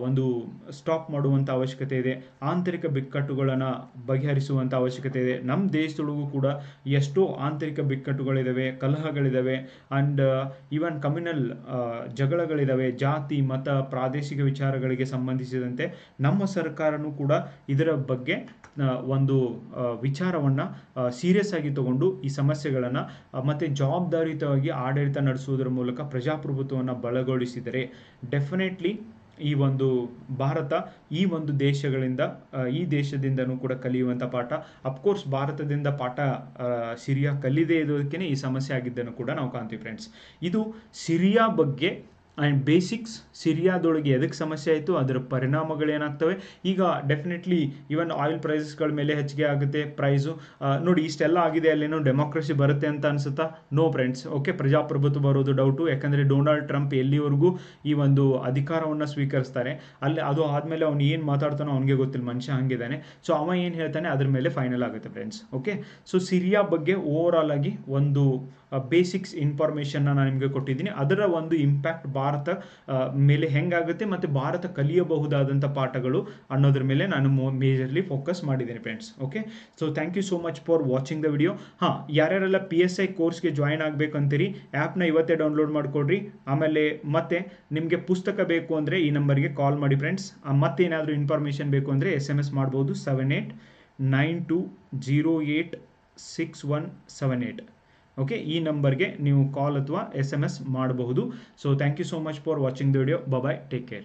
ಒಂದು ಸ್ಟಾಪ್ ಮಾಡುವಂಥ ಅವಶ್ಯಕತೆ ಇದೆ. ಆಂತರಿಕ ಬಿಕ್ಕಟ್ಟುಗಳನ್ನು ಬಗೆಹರಿಸುವಂಥ ಅವಶ್ಯಕತೆ ಇದೆ. ನಮ್ಮ ದೇಶದೊಳಗೂ ಕೂಡ ಎಷ್ಟೋ ಆಂತರಿಕ ಬಿಕ್ಕಟ್ಟುಗಳಿದ್ದಾವೆ ಕಲಹಗಳಿದ್ದಾವೆ ಆ್ಯಂಡ್ ಈವನ್ ಕಮ್ಯುನಲ್ ಜಗಳಗಳಿದ್ದಾವೆ ಜಾತಿ ಮತ ಪ್ರಾದೇಶಿಕ ವಿಚಾರಗಳಿಗೆ ಸಂಬಂಧಿಸಿದಂತೆ ನಮ್ಮ ಸರ್ಕಾರನೂ ಕೂಡ ಇದರ ಬಗ್ಗೆ ಒಂದು ವಿಚಾರವನ್ನು ಸೀರಿಯಸ್ ಆಗಿ ತಗೊಂಡು ಈ ಸಮಸ್ಯೆಗಳನ್ನು ಮತ್ತು ಜವಾಬ್ದಾರಿಯುತವಾಗಿ ಆಡಳಿತ ನಡೆಸುವುದರ ಮೂಲಕ ಪ್ರಜಾಪ್ರಭುತ್ವವನ್ನು ಬಲಗೊಳಿಸಿದರೆ ಡೆಫಿನೆಟ್ಲಿ ಈ ಒಂದು ಭಾರತ, ಈ ಒಂದು ದೇಶಗಳಿಂದ ಈ ದೇಶದಿಂದನೂ ಕೂಡ ಕಲಿಯುವಂಥ ಪಾಠ. ಅಫ್ಕೋರ್ಸ್ ಭಾರತದಿಂದ ಪಾಠ ಸಿರಿಯಾ ಕಲಿದೇ ಇರೋದಕ್ಕೇ ಈ ಸಮಸ್ಯೆ ಆಗಿದ್ದನ್ನು ಕೂಡ ನಾವು ಕಾಣ್ತೀವಿ ಫ್ರೆಂಡ್ಸ್ ಇದು ಸಿರಿಯಾ ಬಗ್ಗೆ ಆ್ಯಂಡ್ ಬೇಸಿಕ್ಸ್ ಸಿರಿಯಾದೊಳಗೆ ಎದಕ್ಕೆ ಸಮಸ್ಯೆ ಆಯಿತು, ಅದರ ಪರಿಣಾಮಗಳೇನಾಗ್ತವೆ? ಈಗ ಡೆಫಿನೆಟ್ಲಿ ಈವನ್ ಆಯಿಲ್ ಪ್ರೈಸಸ್ಗಳ ಮೇಲೆ ಹೆಚ್ಚಿಗೆ ಆಗುತ್ತೆ ಪ್ರೈಸು ನೋಡಿ, ಇಷ್ಟೆಲ್ಲ ಆಗಿದೆ, ಅಲ್ಲೇನೋ ಡೆಮೋಕ್ರಸಿ ಬರುತ್ತೆ ಅಂತ ಅನ್ಸುತ್ತಾ? ನೋ ಫ್ರೆಂಡ್ಸ್ ಓಕೆ ಪ್ರಜಾಪ್ರಭುತ್ವ ಬರೋದು ಡೌಟು ಯಾಕಂದರೆ ಡೊನಾಲ್ಡ್ ಟ್ರಂಪ್ ಎಲ್ಲಿವರೆಗೂ ಈ ಒಂದು ಅಧಿಕಾರವನ್ನು ಸ್ವೀಕರಿಸ್ತಾರೆ? ಅಲ್ಲಿ ಅದು ಆದಮೇಲೆ ಅವ್ನು ಏನು ಮಾತಾಡ್ತಾನೋ ಅವನಿಗೆ ಗೊತ್ತಿಲ್ಲ. ಮನುಷ್ಯ ಹಂಗಿದ್ದಾನೆ ಸೊ ಅವ ಏನು ಹೇಳ್ತಾನೆ? ಅದ್ರ ಮೇಲೆ ಫೈನಲ್ ಆಗುತ್ತೆ ಫ್ರೆಂಡ್ಸ್ ಓಕೆ ಸೊ ಸಿರಿಯಾ ಬಗ್ಗೆ ಓವರ್ ಆಲ್ ಆಗಿ ಒಂದು ಬೇಸಿಕ್ಸ್ ಇನ್ಫಾರ್ಮೇಷನ್ನ ನಾನು ನಿಮಗೆ ಕೊಟ್ಟಿದ್ದೀನಿ. ಅದರ ಒಂದು ಇಂಪ್ಯಾಕ್ಟ್ ಭಾರತ ಮೇಲೆ ಹೆಂಗಾಗುತ್ತೆ ಮತ್ತು ಭಾರತ ಕಲಿಯಬಹುದಾದಂಥ ಪಾಠಗಳು ಅನ್ನೋದ್ರ ಮೇಲೆ ನಾನು ಮೇಜರ್ಲಿ ಫೋಕಸ್ ಮಾಡಿದ್ದೀನಿ friends okay so thank you so much for watching the video ಹಾಂ, ಯಾರ್ಯಾರೆಲ್ಲ ಪಿ ಎಸ್ ಐ ಕೋರ್ಸ್ಗೆ ಜಾಯ್ನ್ ಆಗಬೇಕಂತೀರಿ ಆ್ಯಪ್ನ ಇವತ್ತೇ ಡೌನ್ಲೋಡ್ ಮಾಡಿಕೊಡ್ರಿ. ಆಮೇಲೆ ಮತ್ತೆ ನಿಮಗೆ ಪುಸ್ತಕ ಬೇಕು ಅಂದರೆ ಈ ನಂಬರ್ಗೆ ಕಾಲ್ ಮಾಡಿ ಫ್ರೆಂಡ್ಸ್ ಮತ್ತೇನಾದರೂ ಇನ್ಫಾರ್ಮೇಷನ್ ಬೇಕು ಅಂದರೆ ಎಸ್ ಎಂ ಎಸ್ ಮಾಡ್ಬೋದು seven eight nine two zero eight six one seven eight okay ಈ ನಂಬರ್ಗೆ ನೀವು ಕಾಲ್ ಅಥವಾ ಎಸ್ ಎಂ ಎಸ್ ಮಾಡಬಹುದು. So thank you so much for watching the video bye take care